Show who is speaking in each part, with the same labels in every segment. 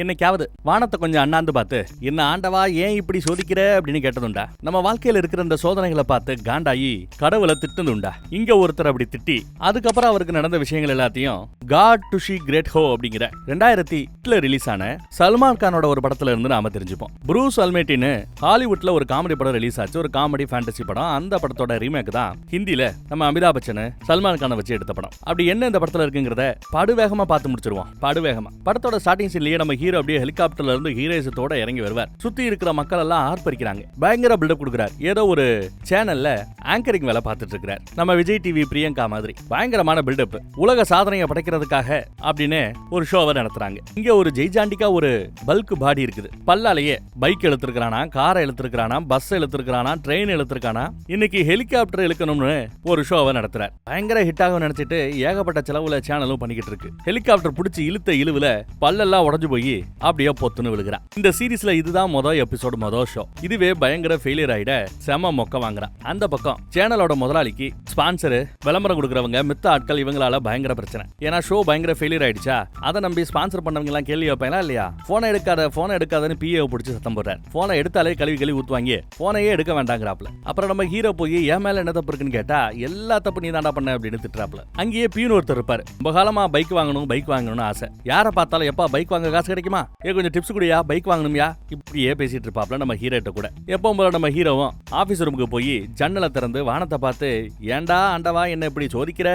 Speaker 1: என்னைக்காவது வானத்தை கொஞ்சம் அண்ணாந்து பார்த்து என்ன ஆண்டவா ஏன் இப்படி சோதிக்கிற? அப்படின்னு கேட்டதுண்டா. நம்ம வாழ்க்கையில இருக்கிற இந்த சோதனைகளை பார்த்து காண்டாயி கடவுளை திட்டதுண்டா. இங்க ஒருத்தர் அப்படி திட்டி அதுக்கப்புறம் அவருக்கு நடந்த விஷயங்கள் எல்லாத்தையும் காட் டு ஷி கிரேட் ஹோ அப்படிங்கிற ரெண்டாயிரத்தி எட்டுல ரிலீஸ் ஆன சல்மான் கானோட ஒரு படத்துல இருந்து நாம தெரிஞ்சுப்போம். ப்ரூஸ் அல்மேட்டின்னு ஹாலிவுட்ல ஒரு காமெடி படம் ரிலீஸ் ஆச்சு. ஒரு காமெடி ஃபேண்டசி படம். அந்த படத்தோட ரீமேக் தான் ஹிந்தியில நம்ம அமிதாப் பச்சன் சல்மான் கானை வச்சு எடுத்த படம். அப்படி என்ன இந்த படத்துல இருக்குங்கிறத படுவேகமா பார்த்து முடிச்சிருவோம். படுவேகமா. படத்தோட ஸ்டார்டிங் சீன்லயே நம்ம ஹீரோ அப்படியே ஹெலிகாப்டர்ல இருந்து ஹீரோயிசத்தோட இறங்கி வருவார். சுத்தி இருக்கிற மக்கள் எல்லாம் ஆர்ப்பரிக்கிறாங்க. பயங்கர பில்டப் கொடுக்குறாரு. ஏதோ ஒரு சேனல்ல ஆங்கரிங் வேலை பார்த்துட்டு இருக்கிறார். நம்ம விஜய் டிவி பிரியங்கா மாதிரி. பயங்கரமான பில்டப் உலக சாதனையை படைக்கிறதுக்காக அப்படின்னு ஒரு ஷோவை நடத்துறாங்க. இங்க ஒரு ஜெய்ஜாண்டிக்கா ஒரு பல்க் பாடி இருக்குது. பல்லாலேயே பைக் இழுத்துருக்கானா காரை இழுத்துருக்கானா பஸ் இழுத்துருக்கானா ட்ரெயின் இழுத்துருக்கானா இன்னைக்கு ஹெலிகாப்டர் இழுக்கணும்னு ஒரு ஷோவை நடத்துறாரு. பயங்கர ஹிட் ஆகும் நினைச்சிட்டு ஏகப்பட்ட செலவுல சேனலும் பண்ணிக்கிட்டு இருக்கு. ஹெலிகாப்டர் பிடிச்சி இழுத்த இழுவுல பல்லெல்லாம் உடஞ்சு போய் அப்படியே பொத்துன்னு விழுகிறா. இந்த சீரிஸ்ல இதுதான் மொதல் எபிசோடு மொதல் ஷோ இதுவே பயங்கர ஃபெயிலியர் ஆயிட செம மொக்க வாங்குறான் அந்த பக்கம் சேனலோட முதலாளிக்கு ஸ்பான்சரு விளம்பரம் கொடுக்குறவங்க மித்த ஆட்கள் இவங்களால பயங்கர பிரச்சனை. ஏன்னா ஷோ பயங்கர ஃபெயிலியர் ஆயிடுச்சா? அதை நம்பி ஸ்பான்சர் பண்ணவங்க எல்லாம் கேள்வி வைப்பாங்களா இல்லையா? போனை எடுக்காத போனை எடுக்காதன்னு பிஏ பிடிச்சி சத்தம் போடுறாரு. போனை எடுத்தாலே கழுவி கழுவி ஊத்துவாங்க. போனையே எடுக்க வேண்டாங்கிறாப்ல அப்புறம் நம்ம ஹீரோ போய் என் மேல என்ன தப்பு இருக்குன்னு கேட்டா எல்லா தப்பு நீ தாண்டா பண்ண அப்படின்னு திட்டுறாப்ல அங்கேயே பியூன் ஒருத்தர் இருப்பாரு. ரொம்ப காலமா பைக் வாங்கணும் பைக் வாங்கணும்னு ஆசை. யாரை பார்த்தாலும் எப்பா பைக் வாங்க காசு கிடைக்குமா கிடைக்குமா? ஏ கொஞ்சம் டிப்ஸ் குடியா? பைக் வாங்கணும்யா? இப்படியே பேசிட்டு இருப்பாப்ல நம்ம ஹீரோட்ட கூட. எப்பவும் போல நம்ம ஹீரோவும் ஆபீஸ் ரூமுக்கு போய் ஜன்னலை திறந்து வானத்தை பார்த்து ஏண்டா ஆண்டவா என்ன இப்படி சோதிக்கிற?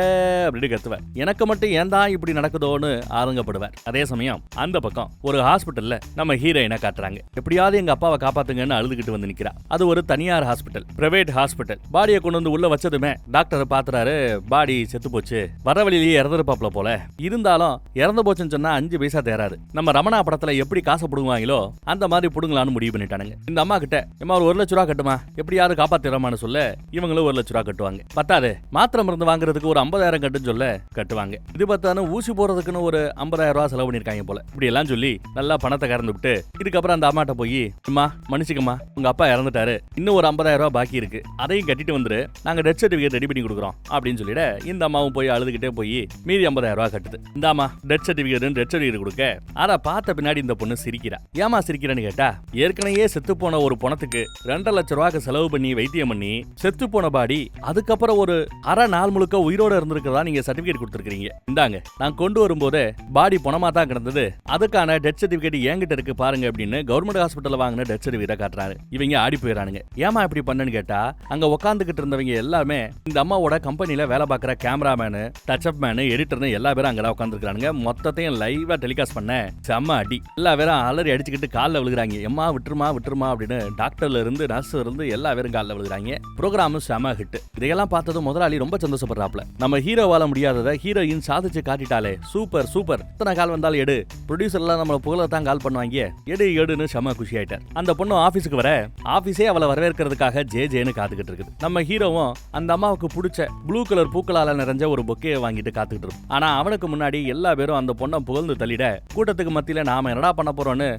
Speaker 1: அப்படின்னு கத்துவேன். எனக்கு மட்டும் ஏன்டா இப்படி நடக்குதோன்னு ஆதங்கப்படுவேன் அதே சமயம் அந்த பக்கம் ஒரு ஹாஸ்பிட்டல்ல நம்ம ஹீரோயினை காட்டுறாங்க. எப்படியாவது எங்க அப்பாவை காப்பாத்துங்கன்னு அழுதுகிட்டு வந்து நிக்கிறா. அது ஒரு தனியார் ஹாஸ்பிட்டல் பிரைவேட் ஹாஸ்பிட்டல் பாடியை கொண்டு வந்து உள்ள வச்சதுமே டாக்டர் பாத்துறாரு பாடி செத்து போச்சு வர வழியிலேயே இறந்துருப்பாப்ல போல. இருந்தாலும் இறந்து போச்சுன்னு சொன்னா அஞ்சு பைசா தேராது நம்ம ரமணா படத்துல எப்படி காசை பிடுங்குவாங்களோ அந்த மாதிரி பிடுங்கலான்னு முடிவு பண்ணிட்டானுங்க. இந்த அம்மா கிட்ட எம்மா ஒரு ஒரு லட்ச ரூபா கட்டுமா? எப்படியாவது காப்பாத்திரமான்னு சொல்ல. இவங்களும் ஒரு லட்ச ரூபா கட்டுவாங்க. பத்தாது மாத்திரை மருந்து வாங்குறதுக்கு ஒரு ஐம்பதாயிரம் கட்டுன்னு சொல்ல கட்டுவாங்க. இது பார்த்தாலும் ஊசி போறதுக்குன்னு ஒரு ஐம்பதாயிரம் ரூபா செலவு பண்ணிருக்காங்க போல. இப்படி எல்லாம் சொல்லி நல்லா பணத்தை கறந்து விட்டு இதுக்கப்புறம் அந்த அம்மாட்ட போய் அம்மா மன்னிச்சுக்கம்மா உங்க அப்பா இறந்துட்டாரு. இன்னும் ஒரு ஐம்பதாயிரம் ரூபா பாக்கி இருக்கு. அதையும் கட்டிட்டு வந்துரு. நாங்க டெத் சர்டிபிகேட் ரெடி பண்ணி கொடுக்குறோம். அப்படின்னு சொல்லிட இந்த அம்மாவும் போய் அழுதுகிட்டே போய் மீதி ஐம்பதாயிரம் ரூபாய் கட்டுது. இந்த அம்மா டெத் சர்டிபிகேட் டெத் சர்டிபிகேட் கொடுக்க. அதை பார்த்து பின்னாடி இந்த பொண்ணு சிரிக்கிறா. ஏமா சிரிக்கிறேன்னு கேட்டா ஏற்கனவே செத்து போன ஒரு பணத்துக்கு ரெண்டரை லட்சம் ரூபாய்க்கு செலவு பண்ணி வைத்தியம் பண்ணி செத்து போன பாடி அதுக்கப்புறம் ஒரு அரை நாள் முழுக்க உயிரோட இருந்திருக்கிறதா நீங்க சர்டிபிகேட் கொடுத்துருக்கீங்க இந்தாங்க நான் கொண்டு வரும்போது பாடி பணமா தான் கிடந்தது. அதுக்கான டெத் சர்டிபிகேட் என்கிட்ட இருக்கு பாருங்க அப்படின்னு கவர்மெண்ட் ஹாஸ்பிட்டல்ல வாங்கின டெத் சர்டிபிகேட் காட்டுறாரு. இவங்க ஆடி போயிடறானுங்க ஏமா இப்படி பண்ணனு கேட்டா அங்க உட்காந்துக்கிட்டு இருந்தவங்க எல்லாமே இந்த அம்மாவோட கம்பெனில வேலை பார்க்குற கேமராமேனு டச்அப் மேனு எடிட்டர்னு எல்லா பேரும் அங்கதான் உட்காந்துருக்கானுங்க மொத்தத்தையும் லைவா டெலிகாஸ்ட் பண்ண செம்ம அடி. எல்லா பேரும் அலறி அடிச்சுக்கிட்டு காலில் விழுகிறாங்க. எம்மா விட்டுருமா விட்டுருமா அப்படின்னு டாக்டர்ல இருந்து நர்ஸ் இருந்து எல்லா பேரும் காலில் விழுகிறாங்க. ப்ரோக்ராமும் செம ஹிட் இதையெல்லாம் பார்த்ததும் முதலாளி ரொம்ப சந்தோஷப்படுறாப்ல நம்ம ஹீரோவால முடியாததை ஹீரோயின் சாதிச்சு காட்டிட்டாலே சூப்பர் சூப்பர் இத்தனை கால் வந்தாலும் எடு. ப்ரொடியூசர்லாம் நம்மளை புகழத்தான் கால் பண்ணுவாங்க. எடு எடுன்னு செம குஷி ஆயிட்டார் அந்த பொண்ணு ஆபீஸுக்கு வர ஆபீஸே அவளை வரவேற்கிறதுக்காக ஜே ஜேன்னு காத்துக்கிட்டு இருக்குது. நம்ம ஹீரோவும் அந்த அம்மாவுக்கு பிடிச்ச ப்ளூ கலர் பூக்களால நிறைஞ்ச ஒரு பொக்கையை வாங்கிட்டு காத்துக்கிட்டு இருக்கும் ஆனா அவனுக்கு முன்னாடி எல்லா பேரும் அந்த பொண்ணை புகழ்ந்து தள்ளிட கூட்டத்துக்கு மத்தியில நாம என்னடா பண்ண போறோம்னு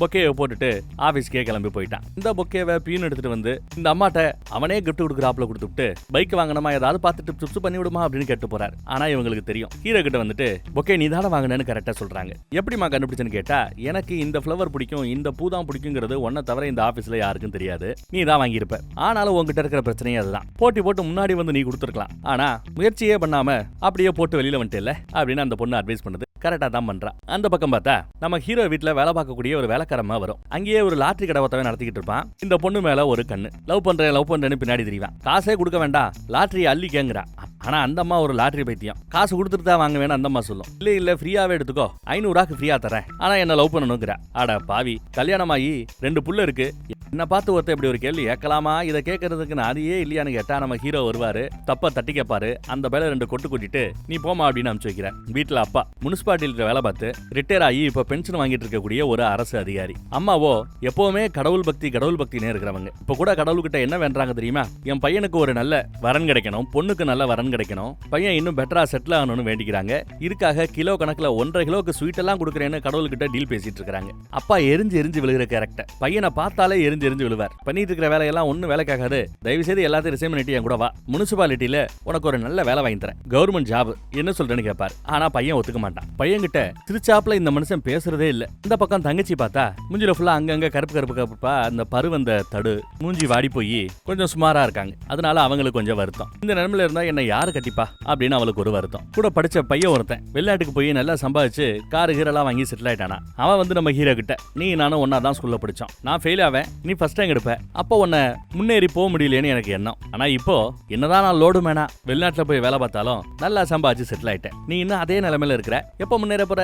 Speaker 1: பொக்கேவை போட்டுட்டு ஆஃபீஸ்க்கே கிளம்பி போயிட்டான். இந்த பொக்கேவை பீன் எடுத்துட்டு வந்து இந்த அம்மாட்ட அவனே கிஃப்ட் கொடுக்குறாப்புல கொடுத்துட்டு பைக் வாங்கினமா ஏதாவது பார்த்துட்டு டிப்ஸ் பண்ணி விடுமா அப்படின்னு கேட்டு போறாரு. ஆனா இவங்களுக்கு தெரியும். ஹீரோ கிட்ட வந்துட்டு பொக்கே நீ தானே வாங்கினேன்னு கரெக்டா சொல்றாங்க. எப்படிமா கண்டுபிடிச்சுன்னு கேட்டா எனக்கு இந்த ஃப்ளவர் பிடிக்கும் இந்த பூ தான் பிடிக்குங்கிறது ஒன்ன தவிர இந்த ஆபீஸ்ல யாருக்கும் தெரியாது. நீ தான் வாங்கியிருப்ப. ஆனாலும் உங்ககிட்ட இருக்கிற பிரச்சனையே அதுதான். போட்டி போட்டு முன்னாடி வந்து நீ கொடுத்துருக்கலாம். ஆனா முயற்சியே பண்ணாம அப்படியே போட்டு வெளியில வந்துட்டேல அப்படின்னு அந்த பொண்ணு அட்வைஸ் பண்ணுது. கரெக்டா தான் பண்றா. அந்த பக்கம் பார்த்தா நம்ம ஹீரோ வீட்டில் வேலை பார்க்கக்கூடிய ஒரு வேலைக்காரமா வரும். அங்கேயே ஒரு லாட்டரி கடை ஒருத்தவன் நடத்திக்கிட்டு இருப்பான். இந்த பொண்ணு மேல ஒரு கண்ணு. லவ் பண்றேன் லவ் பண்றேன்னு பின்னாடி தெரியவான் காசே கொடுக்க வேண்டாம். லாட்டரி அள்ளி கேங்குறா ஆனா அந்த அம்மா ஒரு லாட்டரி பைத்தியம். காசு கொடுத்துட்டு தான் வாங்க வேணும் அந்த அம்மா சொல்லும். இல்ல இல்ல ஃப்ரீயாவே எடுத்துக்கோ. ஐநூறுக்கு ஃப்ரீயா தரேன். ஆனா என்ன லவ் பண்ணணுங்கிற. அட பாவி. கல்யாணம் ஆகி ரெண்டு புள்ள இருக்கு. என்ன பார்த்து ஒருத்தர் இப்படி ஒரு கேள்வி கேட்கலாமா? இதை கேட்கறதுக்கு நான் அதையே இல்லையான்னு கேட்டா நம்ம ஹீரோ வருவாரு. தப்ப தட்டி கேட்பாரு. அந்த பேல ரெண்டு கொட்டு கூட்டிட்டு நீ போமா அப்படின்னு அனுப்பிச்சு வைக்கிறேன். வீட்டுல அப்பா. முனிசிபாலிட்டியில வேலை பார்த்து ரிட்டையர் ஆகி இப்போ பென்ஷன் வாங்கிட்டு இருக்கக்கூடிய ஒரு அரசு அதிகாரி. அம்மாவோ எப்பவுமே கடவுள் பக்தி கடவுள் பக்தினே இருக்கிறவங்க. இப்ப கூட கடவுள்கிட்ட என்ன வேண்டாங்க தெரியுமா? என் பையனுக்கு ஒரு நல்ல வரன் கிடைக்கணும் பொண்ணுக்கு நல்ல வரன் கிடைக்கணும். பையன் இன்னும் பெட்டரா செட்டில் ஆகணும்னு வேண்டிக்கிறாங்க. இதுக்காக கிலோ கணக்குல ஒன்றரை கிலோக்கு ஸ்வீட் எல்லாம் கொடுக்குறேன்னு கடவுள்கிட்ட டீல் பேசிட்டு இருக்காங்க அப்பா எரிஞ்சு எரிஞ்சு விழுகிற கேரக்டர் பையனை பார்த்தாலே எரிஞ்சு எரிஞ்சு எரிஞ்சு விழுவார். பண்ணிட்டு இருக்கிற வேலையெல்லாம் ஒன்றும் வேலைக்காகாது. தயவு செய்து எல்லாத்தையும் ரிசைன் பண்ணிட்டு என் கூட வா. முனிசிபாலிட்டியில உனக்கு ஒரு நல்ல வேலை வாங்கி தரேன். கவர்மெண்ட் ஜாப் என்ன சொல்றேன்னு கேட்பார் ஆனா பையன் ஒத்துக்க மாட்டான். பையன் கிட்ட திருச்சாப்புல இந்த மனுஷன் பேசுறதே இல்ல. இந்த பக்கம் தங்கச்சி பார்த்தா மூஞ்சில ஃபுல்லா அங்கங்க கருப்பு கருப்பு கருப்பா அந்த பருவந்த தடு மூஞ்சி வாடி போய் கொஞ்சம் சுமாரா இருக்காங்க. அதனால அவங்களுக்கு கொஞ்சம் வருத்தம். இந்த நிலைமையில இருந்தா என்ன யாரு கட்டிப்பா? அப்படின்னு அவளுக்கு ஒரு வருத்தம். கூட படிச்ச பையன் ஒருத்தன். வெளிநாட்டுக்கு போய் நல்லா சம்பாதிச்சு காரு ஹீரோலாம் வாங்கி செட்டில் ஆயிட்டானா? அவன் வந்து நம்ம ஹீரோ கிட்ட நீ நானும் ஒன்னா தான் ஸ்கூல்ல படிச்சோம். நான் ஃபெயில் ஆவேன் நீ ஃபர்ஸ்ட் ரேங்க் எடுப்ப. அப்போ உன்னை முன்னேறி போக முடியலையேன்னு எனக்கு எண்ணம். ஆனா இப்போ என்னதான் நான் லோடு மேனா வெளிநாட்டுல போய் வேலை பார்த்தாலும் நல்லா சம்பாதிச்சு செட்டில் ஆயிட்டேன். நீ இன்னும் அதே நிலைமையில இருக்கிற. எப்போ முன்னேற போற?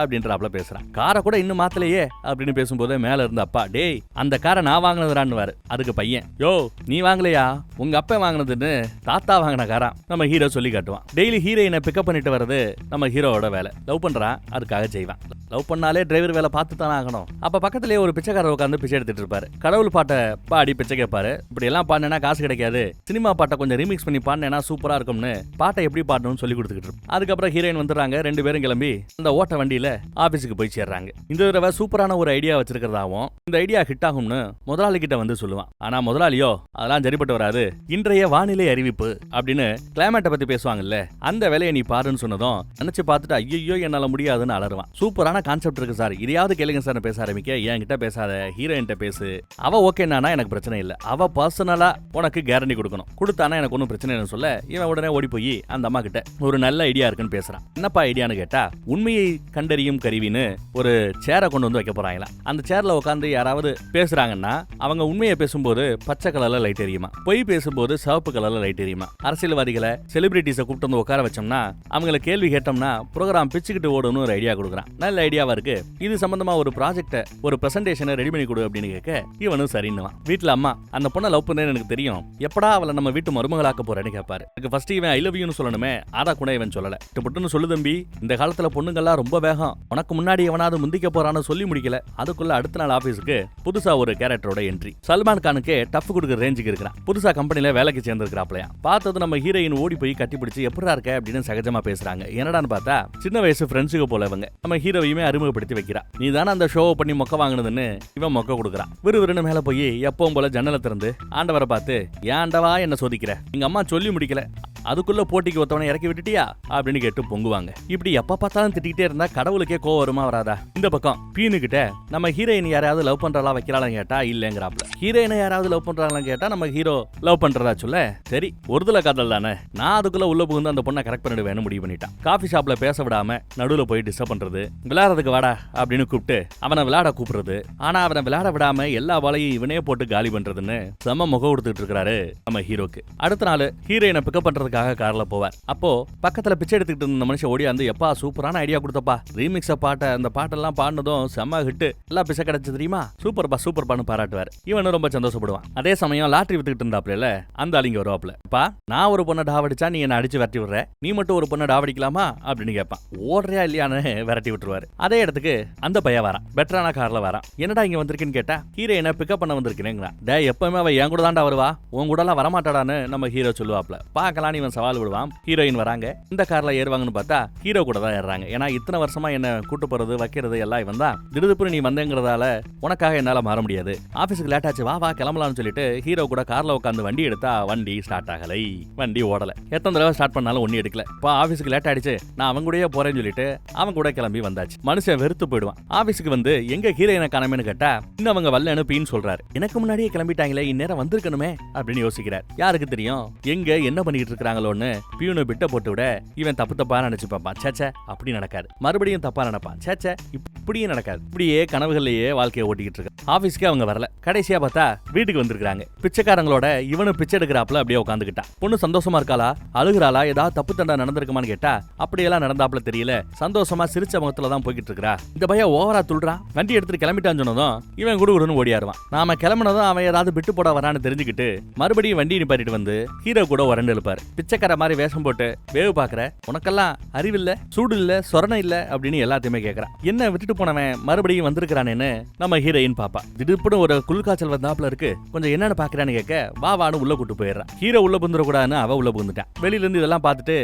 Speaker 1: அப்படின்றாப்ல பேசுறான். காரை கூட இன்னும் மாத்தலையே அப்படின்னு பேசும்போது மேல இருந்த அப்பா டேய் அந்த காரை நான் வாங்கினதுரான்னு அதுக்கு பையன். யோ நீ வாங்கலையா? உங்க அப்பா வாங்கினதுன்னு தாத்தா வாங்கின காரா நம்ம ஹீரோ சொல்லி காட்டுவான். டெய்லி ஹீரோயினை பிக்கப் பண்ணிட்டு வர்றது நம்ம ஹீரோவோட வேலை. லவ் பண்றான் அதுக்காக செய்வான். லவ் பண்ணாலே டிரைவர் வேலை பார்த்து தானே ஆகணும். அப்ப பக்கத்துலயே ஒரு பிச்சைக்காரர் உட்காந்து பிச்சை எடுத்துட்டு இருப்பாரு. கடவுள் பாட்டை பாடி பிச்சை கேட்பாரு. இப்படி எல்லாம் பாடினா காசு கிடைக்காது. சினிமா பாட்டை கொஞ்சம் ரீமிக்ஸ் பண்ணி பாடினா சூப்பரா இருக்கும்னு பாட்டை எப்படி பாடணும்னு சொல்லி கொடுத்துக்கிட்டு அதுக்கப்புறம் ஹீரோயின் வந்துடுறாங்க ரெண்டு பேரும் கிளம்பி அந்த ஓட்ட வண்டியில ஆபீஸுக்கு போய் சேர்றாங்க. இந்த தடவை சூப்பரான ஒரு ஐடியா வச்சிருக்கிறதாவும் இந்த ஐடியா ஹிட் ஆகும்னு முதலாளி கிட்ட வந்து சொல்லுவான். ஆனா முதலாளியோ அதெல்லாம் சரிப்பட்டு வராது. இன்றைய வானிலை அறிவிப்பு அப்படின்னு கிளைமேட்டை பத்தி பேசுவாங்கல்ல அந்த வேலையை நீ பாருன்னு சொன்னதும் நினைச்சு பார்த்துட்டு ஐயோ என்னால முடியாதுன்னு அலருவான் சூப்பரான கான்செப்ட் இருக்கு சார். இதையாவது கேளுங்க சார் பேச ஆரம்பிக்க. என்கிட்ட பேசாத ஹீரோயின்ட்ட பேசு. அவ ஓகேனா எனக்கு பிரச்சனை இல்லை. அவ பர்சனலா உனக்கு கேரண்டி கொடுக்கணும். கொடுத்தானா எனக்கு ஒன்றும் பிரச்சனை இல்லைன்னு சொல்ல இவன் உடனே ஓடி போய் அந்த அம்மா கிட்ட ஒரு நல்ல ஐடியா இருக்குன்னு பேசுறான். என்னப்பா ஐடியான்னு கேட்டா உண்மையை கண்டறியும் கருவின்னு ஒரு சேரை கொண்டு வந்து வைக்க போறாங்களா அந்த சேர்ல உட்காந்து யாராவது பேசுறாங்கன்னா அவங்க உண்மையை பேசும்போது பச்சை கலர்ல லைட் எரியுமா? பொய் பேசும்போது சிவப்பு கலர்ல லைட் எரியுமா? அரசியல்வாதிகளை செலிபிரிட்டிஸை கூப்பிட்டு வந்து உட்கார வச்சோம்னா அவங்கள கேள்வி கேட்டோம்னா ப்ரோக்ராம் பிச்சுக்கிட்டு ஓடணும் ஒரு ஐடியா கொடுக்குறான். நல்ல ஐடியாவா இருக்கு. இது சம்பந்தமா ஒரு ப்ராஜெக்ட்டை ஒரு பிரசன்டேஷனை ரெடி பண்ணி கொடு அப்படின்னு கேட்க இவனும் சரின்னுவான். வீட்டுல அம்மா அந்த பொண்ணை லவ் பண்ணேன்னு எனக்கு தெரியும். எப்படா அவளை நம்ம வீட்டு மருமகளாக்க போறேன்னு கேட்பாரு எனக்கு ஃபர்ஸ்ட் இவன் ஐ லவ் யூன்னு சொல்லணுமே ஆதா கூட இவன் சொல்லல. புட்டுன்னு சொல்லு தம்பி இந்த காலத்துல பொண்ணுங்கள்லாம் ரொம்ப வேகம். உனக்கு முன்னாடி எவனாவது முந்திக்க போறான்னு சொல்லி முடிக்கல. அதுக்குள்ள அடுத்த நாள் ஆபீஸுக்கு புதுசா ஒரு கேரக்டரோட என்ட்ரி சல்மான் கானுக்கு டஃப் கொடுக்குற ரேஞ்சுக்கு இருக்கிறான். புதுசா கம்பெனில வேலைக்கு சேர்ந்திருக்கிறாப்லையா. பார்த்தது நம்ம ஹீரோயின் ஓடி போய் கட்டி பிடிச்சி எப்படா இருக்க? அப்படின்னு சகஜமா பேசுறாங்க. என்னடான்னு பார்த்தா சின்ன வயசு ஃப்ரெண்ட்ஸுக்கு போல இவங்க. நம்ம ஹீரோவையுமே அறிமுகப்படுத்தி வைக்கிறா. நீ தானே அந்த ஷோவை பண்ணி மொக்க வாங்கினதுன்னு இவன் மொக்க கொடுக்குறான். விறுவிறுன்னு மேல போய் எப்பவும் போல ஜன்னலை திறந்து ஆண்டவரை பார்த்து ஏன்டவா என்ன சோதிக்கிற? எங்க அம்மா சொல்லி முடிக்கல. அதுக்குள்ள போட்டிக்கு ஒருத்தவனை இறக்கி விட்டுட்டியா? அப்படின்னு கேட்டு பொங்குவாங்க. இப்படி எப்ப பார்த்தாலும் திட்டிக்கிட்டே இருந்தா கடவுளுக்கே கோவம் வருமா வராதா? இந்த பக்கம் பீனு கிட்ட நம்ம ஹீரோயின் யாராவது லவ் பண்றதா வைக்கிறாளான்னு கேட்டா இல்லங்கிறாப்ல ஹீரோயினை யாராவது லவ் பண்றாங்களான்னு கேட்டா நம்ம ஹீரோ லவ் பண்றதா சொல்ல? சரி ஒருதல காதல் தானே. நான் அதுக்குள்ள உள்ள புகுந்து அந்த பொண்ணை கரெக்ட் பண்ணிடுவேன்னு முடிவு பண்ணிட்டான். காஃபி ஷாப்ல பேச விடாம நடுவுல போய் டிஸ்டர்ப் பண்றது விளையாடுறதுக்கு வாடா அப்படின்னு கூப்பிட்டு அவனை விளையாட கூப்பிடுறது. ஆனா அவனை விளையாட விடாம எல்லா வலையும் இவனே போட்டு காலி பண்றதுன்னு செம முகம் கொடுத்துட்டு இருக்காரு நம்ம ஹீரோக்கு அடுத்த நாள் ஹீரோயினை பிக்கப் பண்றது பண்றதுக்காக கார்ல போவார் அப்போ பக்கத்துல பிச்சை எடுத்துக்கிட்டு இருந்த மனுஷன் ஓடி வந்து எப்பா சூப்பரான ஐடியா கொடுத்தப்பா. ரீமிக்ஸ பாட்டை அந்த பாட்டெல்லாம் பாடினதும் செம்ம ஹிட்டு எல்லாம் பிச்சை கிடைச்சு தெரியுமா? சூப்பர்ப்பா சூப்பர்ப்பான்னு பாராட்டுவார். இவனும் ரொம்ப சந்தோஷப்படுவான். அதே சமயம் லாட்ரி வித்துக்கிட்டு இருந்தாப்ல அந்த ஆளிங்க வருவாப்ல. பா நான் ஒரு பொண்ணை டாவடிச்சா நீ என்ன அடிச்சு விரட்டி விடுற? நீ மட்டும் ஒரு பொண்ணை டாவடிக்கலாமா? அப்படின்னு கேட்பான். ஓடுறியா இல்லையான்னு விரட்டி விட்டுருவாரு. அதே இடத்துக்கு அந்த பையன் வரான். பெட்டரான கார்ல வரான். என்னடா இங்க வந்திருக்குன்னு கேட்டா ஹீரோயினை பிக்கப் பண்ண வந்திருக்கேங்கிறான் டே எப்பவுமே அவ என் கூட தாண்டா வருவா. உன் கூட எல்லாம் வரமாட்டாடான்னு நம்ம ஹீரோ சொல்லுவாப்ல. பாக்கலாம் தான் இவன் சவால் விடுவான். ஹீரோயின் வராங்க. இந்த கார்ல ஏறுவாங்கன்னு பார்த்தா ஹீரோ கூட தான் ஏறாங்க ஏன்னா இத்தனை வருஷமா என்ன கூட்டு போறது வைக்கிறது எல்லாம் இவன் தான். திடுதுப்புறு நீ வந்தேங்கிறதால உனக்காக என்னால மாற முடியாது. ஆபீஸ்க்கு லேட் ஆச்சு வா வா கிளம்பலாம்னு சொல்லிட்டு ஹீரோ கூட கார்ல உட்காந்து வண்டி எடுத்தா வண்டி ஸ்டார்ட் ஆகலை. வண்டி ஓடல. எத்தனை தடவை ஸ்டார்ட் பண்ணாலும் ஒண்ணு எடுக்கல. இப்போ ஆபீஸ்க்கு லேட் ஆயிடுச்சு. நான் அவன் கூடயே போறேன்னு சொல்லிட்டு அவன் கூட கிளம்பி வந்தாச்சு. மனுஷன் வெறுத்து போயிடுவான். ஆபீஸ்க்கு வந்து எங்க ஹீரோயினை காணமேனு கேட்டா இன்னும் அவங்க வல்ல அனுப்பின்னு சொல்றாரு. எனக்கு முன்னாடியே கிளம்பிட்டாங்களே இந்நேரம் வந்திருக்கணுமே அப்படின்னு யோசிக்கிறார். யாருக்கு தெரியும்? எங்க என்ன பண்ணிட்டு இருக்காங்களோன்னு பியூனு பிட்ட போட்டு விட இவன் தப்பு தப்பா நினைச்சு பார்ப்பான் சேச்சே அப்படி நடக்காது. மறுபடியும் தப்பா நினைப்பான். சேச்சே இப்படியும் நடக்காது. இப்படியே கனவுகள்லயே வாழ்க்கையை ஓட்டிக்கிட்டு இருக்கான். ஆபீஸ்க்கு அவங்க வரல. கடைசியா பார்த்தா வீட்டுக்கு வந்திருக்காங்க பிச்சைக்காரங்களோட இவனும் பிச்சை எடுக்கிறாப்ல அப்படியே உட்காந்துக்கிட்டான் பொண்ணு சந்தோஷமா இருக்காளா? அழுகிறாளா? ஏதாவது தப்பு தண்டா நடந்திருக்குமான்னு கேட்டா அப்படியெல்லாம் நடந்தாப்ல தெரியல. சந்தோஷமா சிரிச்ச முகத்துல தான் போய்கிட்டு இருக்கா இந்த பையன் ஓவரா துள்றான் வண்டி எடுத்துட்டு கிளம்பிட்டான்னு சொன்னதும் இவன் குடுகுடுன்னு ஓடியாருவான். நாம கிளம்புனதும் அவன் ஏதாவது விட்டு போட வரான்னு தெரிஞ்சுக்கிட்டு மறுபடியும் வண்டி நிப்பாட்டிட்டு வந்து ஹீரோ கூட உரண்டு எழுப்பாரு. பிச்சைக்கார மாதிரி வேஷம் போட்டு வேவு பாக்குற உனக்கெல்லாம் அறிவில்ல சூடு இல்ல சொரணை இல்ல அப்படின்னு எல்லாத்தையுமே கேக்குறான். என்ன விட்டுட்டு போனவன் மறுபடியும் வந்திருக்கிறானேன்னு நம்ம ஹீரோயின் பாப்பா. திடுப்புன்னு ஒரு குளிர்காய்ச்சல் வந்தாப்புல இருக்கு கொஞ்சம் என்னன்னு பாக்குறான்னு கேட்க வா வான்னு உள்ள கூட்டு போயிடுறான். ஹீரோ உள்ள புந்துடக்கூடாதுன்னு அவ உள்ள புந்துட்டான் வெளியில இருந்து இதெல்லாம் பார்த்துட்டு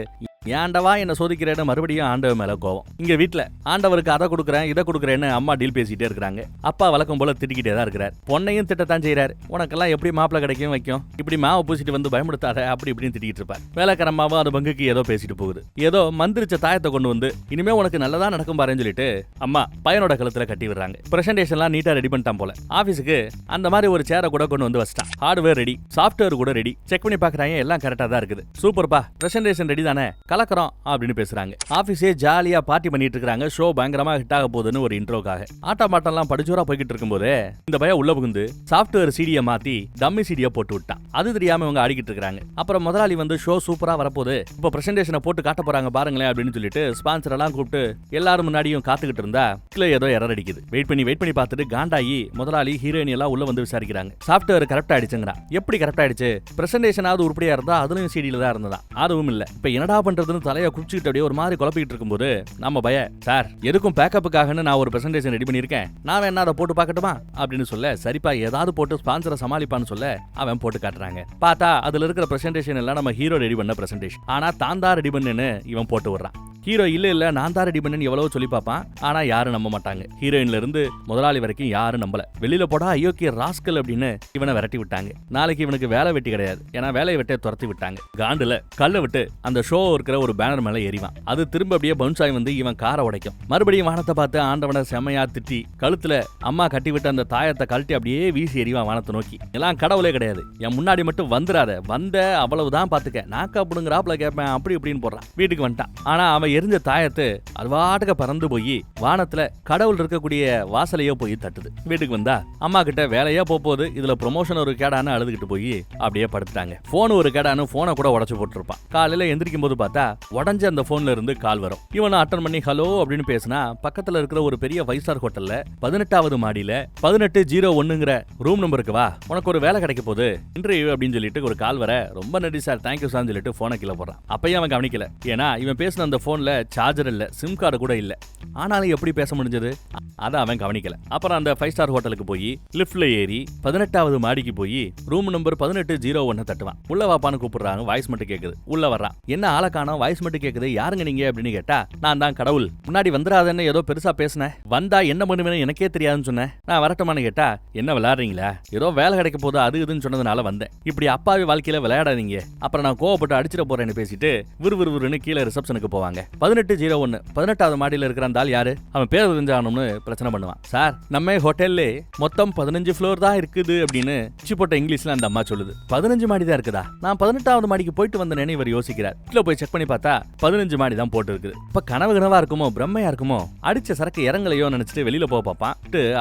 Speaker 1: ஏன்டவா என்ன சோதிக்கிறேன்னு மறுபடியும் ஆண்டவன் மேல கோவம். இங்க வீட்டுல ஆண்டவருக்கு அதை கொடுக்குறேன் இதை கொடுக்குறேன்னு அம்மா டீல் பேசிட்டே இருக்காங்க அப்பா வழக்கம் போல திட்டிக்கிட்டே தான் இருக்கிறார். பொண்ணையும் திட்டத்தான் செய்யறாரு உனக்கெல்லாம் எப்படி மாப்பிள்ள கிடைக்கும் வைக்கும்? இப்படி மாவை பூசிட்டு வந்து பயமுடுத்தாத அப்படி இப்படின்னு திட்டிட்டு இருப்பார். வேலைக்காரமாவும் அது பங்குக்கு ஏதோ பேசிட்டு போகுது. ஏதோ மந்திரிச்ச தாயத்தை கொண்டு வந்து இனிமே உனக்கு நல்லதா நடக்கும் பாருன்னு சொல்லிட்டு அம்மா பையனோட கழுத்துல கட்டி விடுறாங்க. பிரசன்டேஷன்லாம் நீட்டா ரெடி பண்ணிட்டான் போல. ஆபீஸுக்கு அந்த மாதிரி ஒரு சேரை கூட கொண்டு வந்து வச்சிட்டான். ஹார்ட்வேர் ரெடி சாஃப்ட்வேர் கூட ரெடி செக் பண்ணி பாக்குறாங்க எல்லாம் கரெக்டா தான் இருக்குது. சூப்பர்ப்பா பிரசன்டேஷன் ரெடி தானே? கலக்கிறோம் அப்படின்னு பேசுறாங்க. ஆபீஸே ஜாலியா பார்ட்டி பண்ணிட்டு இருக்காங்க ஷோ பயங்கரமா ஹிட் ஆக போகுதுன்னு ஒரு இன்ட்ரோக்காக ஆட்டா மாட்டம்லாம் படிச்சோரா போய்கிட்டு இருக்கும்போது இந்த பையன் உள்ள புகுந்து சாஃப்ட்வேர் சீடியை மாத்தி டம்மி சீடியை போட்டு விட்டான். அது தெரியாம இவங்க ஆடிக்கிட்டு இருக்காங்க அப்புறம் முதலாளி வந்து ஷோ சூப்பரா வரப்போகுது. இப்போ பிரசன்டேஷனை போட்டு காட்ட போறாங்க பாருங்களேன் அப்படின்னு சொல்லிட்டு ஸ்பான்சர் எல்லாம் கூப்பிட்டு எல்லாரும் முன்னாடியும் காத்துக்கிட்டு இருந்தா கீழே ஏதோ எரர் அடிக்குது. வெயிட் பண்ணி வெயிட் பண்ணி பார்த்துட்டு காண்டாயி முதலாளி ஹீரோயின் எல்லாம் உள்ள வந்து விசாரிக்கிறாங்க. சாஃப்ட்வேர் கரெக்ட் ஆயிடுச்சுங்கிறான். எப்படி கரெக்ட் ஆயிடுச்சு? பிரசன்டேஷனாவது உருப்படியா இருந்தா அதுலயும் சீடியில தான் இருந்ததா? அதுவும் இல்ல. இப்ப என்னடா பண்றதுன்னு தலையை குடிச்சிட்டு அப்படியே ஒரு மாதிரி குழப்பிக்கிட்டு இருக்கும்போது நம்ம பய சார் எதுக்கும் பேக்கப்புக்காகன்னு நான் ஒரு பிரசன்டேஷன் ரெடி பண்ணியிருக்கேன். நான் வேணா அதை போட்டு பார்க்கட்டுமா? அப்படின்னு சொல்ல சரிப்பா ஏதாவது போட்டு ஸ்பான்சரை சமாளிப்பான்னு சொல்ல அவன் போட்டு காட்டுறாங்க. பார்த்தா அதுல இருக்கிற பிரசன்டேஷன் எல்லாம் நம்ம ஹீரோ ரெடி பண்ண பிரசன்டேஷன் ஆனா தான் தான் ரெடி பண்ணுன்னு இவன் போட்டு விடுறான். ஹீரோ இல்ல இல்ல நான் தான் ரெடி பண்ணேன்னு எவ்வளவோ சொல்லி பார்ப்பான். ஆனா யாரும் நம்ப மாட்டாங்க. ஹீரோயின்ல இருந்து முதலாளி வரைக்கும் யாரும் நம்பல. வெளியில போடா அயோக்கிய ராஸ்கல் அப்படின்னு இவனை விரட்டி விட்டாங்க. நாளைக்கு இவனுக்கு வேலை வெட்டி கிடையாது. ஏன்னா வேலையை வெட்டியை துரத்தி விட்டாங்க. காண்டுல கல்லை விட்டு அந்த ஷோ இருக்கிற ஒரு பேனர் மேல எறிவான் அது திரும்ப அப்படியே பவுன்ஸ் ஆகி வந்து இவன் காரை உடைக்கும். மறுபடியும் வானத்தை பார்த்து ஆண்டவனை செமையா திட்டி கழுத்துல அம்மா கட்டி விட்டு அந்த தாயத்தை கழட்டி அப்படியே வீசி எறிவான் வானத்தை நோக்கி. எல்லாம் கடவுளே கிடையாது. என் முன்னாடி மட்டும் வந்துடாத வந்த அவ்வளவுதான் பாத்துக்க நாக்கா அப்படிங்கிறாப்புல கேட்பேன் அப்படி இப்படின்னு போடுறான். வீட்டுக்கு வந்துட்டான். ஆனா அவன் எரிஞ்ச தாயத்து அது பறந்து போய் வானத்துல கடவுள் இருக்கக்கூடிய வாசலையோ போய் தட்டுது. வீட்டுக்கு வந்தா அம்மா கிட்ட வேலையா போகுது இதுல ப்ரொமோஷன் ஒரு கேடான்னு அழுதுகிட்டு போய் அப்படியே படுத்துட்டாங்க. போன் ஒரு கேடான்னு போனை கூட உடச்சு போட்டுருப்பான். காலையில எந்திரிக்கும் போது பார்த்தா உடஞ்ச அந்த போன்ல இருந்து கால் வரும். இவனை அட்டன் பண்ணி ஹலோ அப்படின்னு பேசினா பக்கத்துல இருக்கிற ஒரு பெரிய ஃபைவ் ஸ்டார் ஹோட்டல்ல பதினெட்டாவது மாடியில பதினெட்டு ஜீரோ ஒண்ணுங்கிற ரூம் நம்பருக்கு வா உனக்கு ஒரு வேலை கிடைக்க போகுது இன்டர்வியூ அப்படின்னு சொல்லிட்டு ஒரு கால் வர ரொம்ப நன்றி சார் தேங்க்யூ சார்னு சொல்லிட்டு போனை கீழே போடுறான். அப்பயும் அவன் கவனிக்கல. ஏன்னா இவன் பேசின அந்த போன்ல சார்ஜர் இல்ல சிம் கார்டு கூட இல்ல. ஆனாலும் எப்படி பேச முடிஞ்சது? அதை அவன் கவனிக்கல. அப்புறம் அந்த ஃபைவ் ஸ்டார் ஹோட்டலுக்கு போய் லிஃப்ட்ல ஏறி பதினெட்டாவது மாடிக்கு போய் ரூம் நம்பர் பதினெட்டு ஜீரோ ஒன்னு தட்டுவான். உள்ள வாப்பான்னு கூப்பிடுறாங்க வாய்ஸ் மட்டும் கேக்குது. உள்ள வர்றான். என்ன ஆளை காணோம்? வாய்ஸ் மட்டும் கேக்குது. யாருங்க நீங்க அப்படின்னு கேட்டா நான் தான் கடவுள். முன்னாடி வந்துடாதன்னு ஏதோ பெருசா பேசினேன். வந்தா என்ன பண்ணுவேன்னு எனக்கே தெரியாதுன்னு சொன்னேன். நான் வரட்டுமான்னு கேட்டா என்ன விளையாடுறீங்களா? ஏதோ வேலை கிடைக்க போது அது இதுன்னு சொன்னதுனால வந்தேன். இப்படி அப்பாவி வாழ்க்கையில விளையாடாதீங்க. அப்புறம் நான் கோவப்பட்டு அடிச்சிட போறேன்னு பேசிட்டு விறுவிறுவிறுன்னு கீழே ரிசப்ஷனுக்கு போவாங்க. பதினெட்டு ஜீரோ ஒன்னு. பதினெட்டாவது மாடியில இருக்கிற அந்த ஆள் யாரு? அவன் பேர் தெரிஞ்சாகணும்னு பிரச்சனை பண்ணுவான். சார் நம்ம ஹோட்டல்ல மொத்தம் பதினஞ்சு ஃப்ளோர் தான் இருக்குது அப்படின்னு பிச்சு போட்ட இங்கிலீஷ்ல அந்த அம்மா சொல்லுது. பதினஞ்சு மாடி தான் இருக்குதா? நான் பதினெட்டாவது மாடிக்கு போயிட்டு வந்தேன்னு இவர் யோசிக்கிறார். கீழே போய் செக் பண்ணி பார்த்தா பதினஞ்சு மாடி தான் போட்டு இருக்குது இப்ப கனவு கனவா இருக்குமோ பிரம்மையா இருக்குமோ அடிச்ச சரக்கு இறங்கலையோ நினைச்சிட்டு வெளியில போக பார்ப்பான்.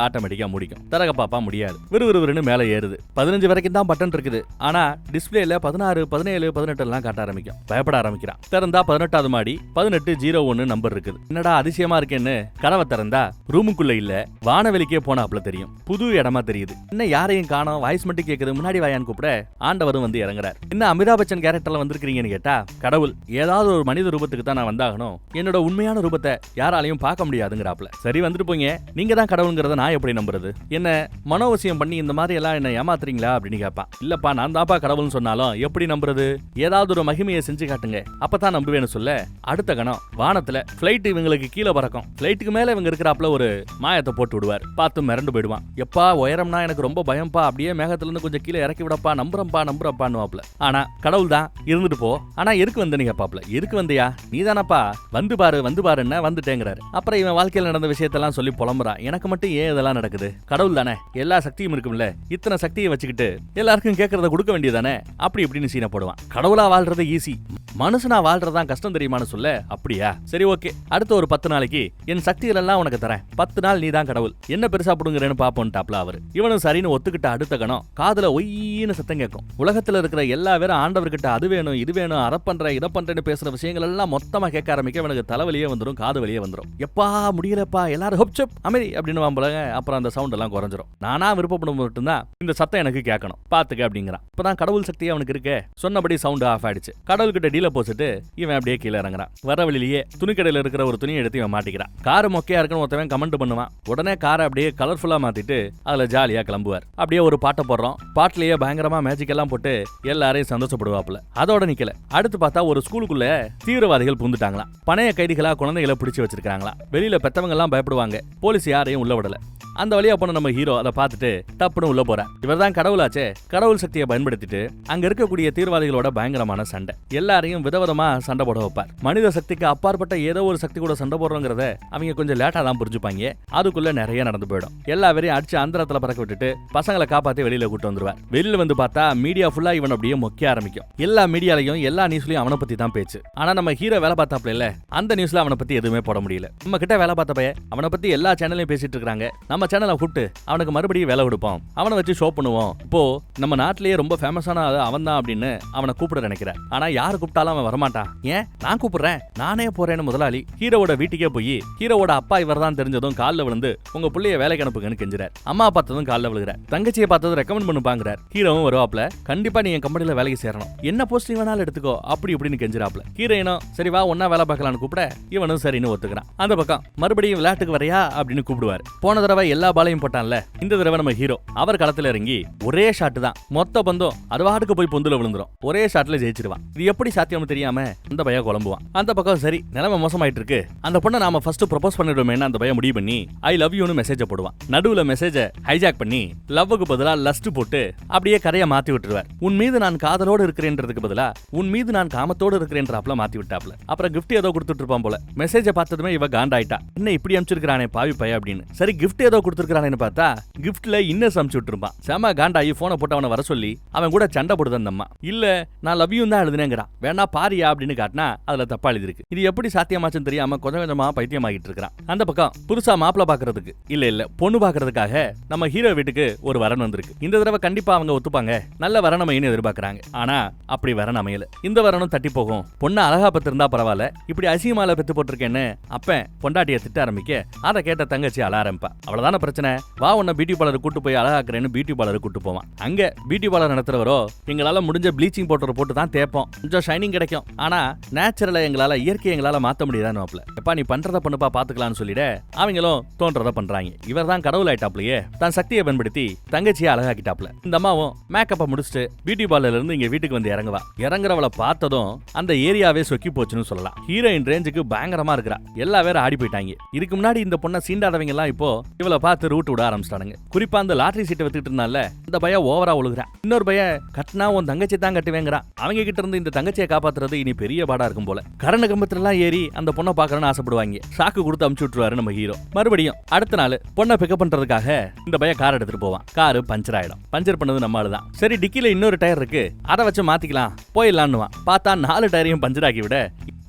Speaker 1: ஆட்டோமேட்டிக்கா முடிக்கும். திறக பாப்பா முடியாது. விறுவிறுவிறுன்னு மேலே ஏறுது. பதினஞ்சு வரைக்கும் தான் பட்டன் இருக்குது. ஆனா டிஸ்பிளேல பதினாறு பதினேழு பதினெட்டு எல்லாம் காட்ட ஆரம்பிக்கும். பயப்பட ஆரம்பிக்கிறான். திறந்தா பதினெட்டாவது மாடி பதினெட்டு ஜீரோ ஒன்னு நம்பர் இருக்குது. என்னடா அதிசயமா இருக்கேன்னு கதவை திறந்தா ரூமுக்குள்ள இல்ல வானவெளிக்கே போனாப்ல தெரியும். புது இடமா தெரியுது. என்ன யாரையும் காணோம் வாய்ஸ் மட்டும் கேக்குது முன்னாடி வாயான்னு கூப்பிட ஆண்டவரும் வந்து இறங்குறார். என்ன அமிதாப் பச்சன் கேரக்டர்ல வந்திருக்கீங்கன்னு கேட்டா கடவுள் ஏதாவது ஒரு மனித ரூபத்துக்கு தான் நான் வந்தாகணும். என்னோட உண்மையான ரூபத்தை யாராலையும் பார்க்க முடியாதுங்கிறாப்ல சரி வந்துட்டு போங்க. நீங்க தான் கடவுளுங்கிறத நான் எப்படி நம்புறது? என்ன மனோவசியம் பண்ணி இந்த மாதிரி எல்லாம் என்ன ஏமாத்துறீங்களா அப்படின்னு கேட்பான். இல்லப்பா நான் தான்ப்பா கடவுள்னு சொன்னாலும் எப்படி நம்புறது? ஏதாவது ஒரு மகிமையை செஞ்சு காட்டுங்க. அப்பதான் நம்புவேன்னு சொல்ல அடுத்த கணம் வானத்துல பிளைட் இவங்களுக்கு கீழே பறக்கும். பிளைட்டுக்கு மேல இவங்க இருக்கிறாப்ல ஒரு மாயத்தை போட்டு விடுவார். பார்த்து மிரண்டு போயிடுவான். எப்பா உயரம்னா எனக்கு ரொம்ப பயம்பா அப்படியே மேகத்துல இருந்து கொஞ்சம் கீழே இறக்கி விடப்பா. நம்புறப்பா நம்புறப்பான்னுவாப்ல ஆனா கடவுள் தான். இருந்துட்டு போ. ஆனா எதுக்கு வந்த நீ கேப்பாப்ல எதுக்கு வந்தியா? நீதானப்பா. வந்து பாரு வந்து பாருன்னா வந்துட்டேங்கிறாரு. அப்புறம் இவன் வாழ்க்கையில் நடந்த விஷயத்தெல்லாம் சொல்லி புலம்புறான். எனக்கு மட்டும் ஏன் இதெல்லாம் நடக்குது? கடவுள் தானே. எல்லா சக்தியும் இருக்கும்ல. இத்தனை சக்தியை வச்சுக்கிட்டு எல்லாருக்கும் கேட்கறத கொடுக்க வேண்டியதானே அப்படி இப்படின்னு சீனை போடுவான். கடவுளா வாழ்றது ஈஸி மனுஷனா வாழ்றதுதான் கஷ்டம் தெரியுமான்னு சொல்ல. அப்படியா? சரி ஓகே. அடுத்த ஒரு பத்து நாளைக்கு என் சக்திகள் எல்லாம் உனக்கு தரேன். பத்து நாள் நீ தான் கடவுள். என்ன பெருசா புடுங்குறேன்னு பாப்போன்ட்டாப்ல அவரு. இவனும் சரின்னு ஒத்துக்கிட்ட அடுத்த கணம் காதுல ஒய்யின்னு சத்தம் கேட்கும். உலகத்துல இருக்கிற எல்லா பேரும் ஆண்டவர்கிட்ட அது வேணும் இது வேணும் அதை பண்றேன் இதை பண்றேன்னு பேசுற விஷயங்கள் எல்லாம் மொத்தமா கேட்க ஆரம்பிக்க இவனுக்கு தலைவலியே வந்துடும் காது வழியே வந்துடும் எப்பா முடியலப்பா எல்லாரும் ஹொப்சப் அமைதி அப்படின்னு வாம்பலங்க அப்புறம் அந்த சவுண்ட் எல்லாம் குறைஞ்சிரும். நானா விருப்பப்படும் மட்டும்தான் இந்த சத்தம் எனக்கு கேட்கணும். பாத்துக்க அப்படிங்கிறான். இப்பதான் கடவுள் சக்தி அவனுக்கு இருக்கே. சொன்னபடி சவுண்ட் ஆஃப் ஆயிடுச்சு. கடவுள்கிட்ட டீல போச்சுட்டு இவன் அப்படியே கீழே இறங்குறான். வர வழியிலேயே துணிக்கடையில் இருக்கிற ஒரு துணியை எடுத்து இவன் மாட்டிக்கிறான். கார் மொக்கையா இருக்குன்னு ஒருத்தவன் கமெண்ட் பண்ணுவான். உடனே காரை அப்படியே கலர்ஃபுல்லா மாத்திட்டு அதுல ஜாலியா கிளம்புவார். அப்படியே ஒரு பாட்டை போடுறோம். பாட்டிலேயே பயங்கரமா மேஜிக் எல்லாம் போட்டு எல்லாரையும் சந்தோஷப்படுவாப்புல. அதோட நிக்கல. அடுத்து பார்த்தா ஒரு ஸ்கூலுக்குள்ள தீவிரவாதிகள் புந்துட்டாங்களாம் பணைய கைதிகளா குழந்தைகளை பிடிச்சு வச்சிருக்காங்களா வெளியில பெத்தவங்க எல்லாம் பயப்படுவாங்க. போலீஸ் யாரையும் உள்ள விடல. அந்த வழியா போன நம்ம ஹீரோ அதை பார்த்துட்டு தப்புன்னு உள்ள போறார். இவர்தான் கடவுளாச்சே. கடவுள் சக்தியை பயன்படுத்திட்டு அங்க இருக்கக்கூடிய தீவிரவாதிகளோட பயங்கரமான சண்டை. எல்லாரையும் விதவிதமா சண்டை போட வைப்பார். மனித சக்திக்கு அப்பாற்பட்ட ஏதோ ஒரு சக்தி கூட சண்டை போடுறோங்கிறத அவங்க கொஞ்சம் லேட்டா தான் புரிஞ்சுப்பாங்க. அதுக்குள்ள நிறைய நடந்து போயிடும். எல்லா பேரையும் அடிச்சு அந்தரத்துல பறக்க விட்டுட்டு பசங்களை காப்பாத்தி வெளியில கூட்டு வந்துருவார். வெளியில வந்து பார்த்தா மீடியா ஃபுல்லா இவன் அப்படியே மொக்க ஆரம்பிக்கும். எல்லா மீடியாலையும் எல்லா நியூஸ்லயும் அவனை பத்தி தான் பேச்சு. ஆனா நம்ம ஹீரோ வேலை பார்த்தாப்ல இல்ல அந்த நியூஸ்ல அவனை பத்தி எதுவுமே போட முடியல. நம்ம கிட்ட வேலை பார்த்த அவனை பத்தி எல்லா சேனல்லையும் பேசிட்டு இருக்காங்க நம்ம சேனலை கூப்பிட்டு அவனுக்கு மறுபடியும் வேலை கொடுப்போம். அவனை வச்சு ஷோ பண்ணுவோம். இப்போ நம்ம நாட்டிலேயே ரொம்ப ஃபேமஸான அவன் தான் அப்படின்னு அவனை கூப்பிட நினைக்கிறேன். ஆனா யார் கூப்பிட்டாலும் அவன் வரமாட்டான். ஏன்? நான் கூப்பிடுறேன். நானே போறேன்னு முதலாளி ஹீரோவோட வீட்டுக்கே போய் ஹீரோவோட அப்பா இவர் தான் தெரிஞ்சதும் காலில் விழுந்து உங்க பிள்ளைய வேலைக்கு அனுப்புங்கன்னு கெஞ்சுறார். அம்மா பார்த்ததும் காலில் விழுகிறார். தங்கச்சியை பார்த்ததும் ரெக்கமெண்ட் பண்ணுப்பாங்கிறார். ஹீரோவும் வருவாப்ல கண்டிப்பா நீ என் கம்பெனியில வேலைக்கு சேரணும். என்ன போஸ்டிங் வேணாலும் எடுத்துக்கோ. அப்படி இப்படின்னு கெஞ்சுறாப்ல. ஹீரோயினும் சரி வா ஒன்னா வேலை பார்க்கலான்னு கூப்பிட இவனும் சரின்னு ஒத்துக்கிறான். அந்த பக்கம் மறுபடியும் விளையாட்டுக்கு வரையா அப்படின்னு கூப்பிடுவார். போன தடவை எல்லா பாலையும் போட்டான்ல? இந்த தடவை நம்ம ஹீரோ. அவர் களத்துல இறங்கி ஒரே ஷாட் தான். மொத்த பந்தம் அறுவாட்டுக்கு போய் பொந்துல விழுந்துரும். ஒரே ஷாட்ல ஜெயிச்சிருவான். இது எப்படி சாத்தியம்னு தெரியாம அந்த பைய குழம்புவான். அந்த பக்கம் சரி நிலைமை மோசமாயிட்டு இருக்கு அந்த பொண்ணை நாம ஃபர்ஸ்ட் ப்ரொபோஸ் பண்ணிடுவோமேன்னு அந்த பையன் முடிவு பண்ணி ஐ லவ் யூனு மெசேஜ் போடுவான். நடுவுல மெசேஜ ஹைஜாக் பண்ணி லவ்வுக்கு பதிலா லஸ்ட் போட்டு அப்படியே கரையை மாத்தி விட்டுருவார். உன் மீது நான் காதலோடு இருக்கிறேன்றதுக்கு பதிலா உன் மீது நான் காமத்தோடு இருக்கிறேன்றாப்ல மாத்தி விட்டாப்ல அப்புறம் கிஃப்ட் ஏதோ கொடுத்துட்டு இருப்பான் போல. மெசேஜ பார்த்ததுமே இவ காண்டாயிட்டா. என்ன இப்படி அனுப்பிச்சிருக்கானே பாவி பைய அப்படின்னு. சரி கிஃப்ட் ஏதோ கொடுத்துருக்கானேன்னு பார்த்தா கிஃப்ட்ல இன்னஸ் அமுச்சு விட்டுருப்பான். செம காண்டாயி போனை போட்டு அவனை வர சொல்லி அவன் கூட சண்டை போடுது அந்த அம்மா. இல்ல நான் லவ் தான் எழுதுனேங்கிறான் வேணா பாரியா அப்படின்னு காட்டினா அதுல தப்பா எழுதிருக்கு இது எப்படி சாத்தியமாச்சுன்னு தெரியாம கொஞ்சம் கொஞ்சமா பைத்தியமாகிட்டு இருக்கிறான். அந்த பக்கம் புதுசா மாப்பிள பாக்குறதுக்கு இல்ல இல்ல பொண்ணு பாக்குறதுக்காக நம்ம ஹீரோ வீட்டுக்கு ஒரு வரன் வந்திருக்கு. இந்த தடவை கண்டிப்பா அவங்க ஒத்துப்பாங்க. நல்ல வரன் அமையன்னு எதிர்பார்க்கறாங்க. ஆனா அப்படி வரன் அமையல. இந்த வரனும் தட்டி போகும். பொண்ணு அழகா பத்திருந்தா பரவாயில்ல. இப்படி அசிங்கமால பெத்து போட்டிருக்கேன்னு அப்ப பொண்டாட்டிய திட்ட ஆரம்பிக்க அதை கேட்ட தங்கச்சி அழ ஆரம்பிப்பா. அவ்வளவுதான்? பிரச்சனை வா உன்னை பியூட்டி பார்லர் கூட்டு போய் அழகாக்குறேன்னு பியூட்டி பார்லர் கூட்டு போவான். அங்க பியூட்டி பார்லர் நடத்துறவரோ எங்களால முடிஞ்ச ப்ளீச்சிங் பவுடர் போட்டு தான் தேப்போம் கொஞ்சம் ஷைனிங் கிடைக்கும். ஆனா நேச்சுரலா எங்களால இயற்கை எங்களால மாத்த முடியாதான்னு வாப்ல எப்பா நீ பண்றத பண்ணுப்பா பாத்துக்கலாம்னு சொல்லிட அவங்களும் தோன்றத பண்றாங்க. இவர் தான் கடவுள் ஆயிட்டாப்லயே தன் சக்தியை பயன்படுத்தி தங்கச்சியை அழகாக்கிட்டாப்ல. இந்த அம்மாவும் மேக்கப்பை முடிச்சுட்டு பியூட்டி பார்லர்ல இருந்து இங்க வீட்டுக்கு வந்து இறங்குவா. இறங்குறவளை பார்த்ததும் அந்த ஏரியாவே சொக்கி போச்சுன்னு சொல்லலாம். ஹீரோயின் ரேஞ்சுக்கு பயங்கரமா இருக்கிறா. எல்லா பேரும் ஆடி போயிட்டாங்க. இதுக்கு முன்னாடி இந்த பொண்ணை சீண்டாதவங்க எல்லாம் இப்போ இவளை பார்த்து ரூட் விட ஆரம்பிச்சிட்டானுங்க. குறிப்பா அந்த லாட்ரி சீட்டை வித்துட்டு இருந்தால இந்த பையன் ஓவரா ஒழுகுறான். இன்னொரு பையன் கட்டினா உன் தங்கச்சி தான் கட்டுவேங்கிறான். அவங்க கிட்ட இருந்து இந்த தங்கச்சியை காப்பாத்துறது இனி பெரிய பாடா இருக்கும் போல. கரண கம்பத்துல எல்லாம் ஏறி அந்த பொண்ணை பார்க்கணும்னு ஆசைப்படுவாங்க. சாக்கு கொடுத்து அமுச்சு விட்டுருவாரு நம்ம ஹீரோ மறுபடியும் அடுத்த நாள் பொண்ணை பிக்கப் பண்றதுக்காக இந்த பையன் கார் எடுத்துட்டு போவான். காரு பஞ்சர் ஆயிடும். பஞ்சர் பண்ணது நம்ம ஆளுதான் சரி டிக்கில இன்னொரு டயர் இருக்கு. அதை வச்சு மாத்திக்கலாம். போயிடலான்னுவான். பார்த்தா நாலு டயரையும் பஞ்சர் ஆக்கி விட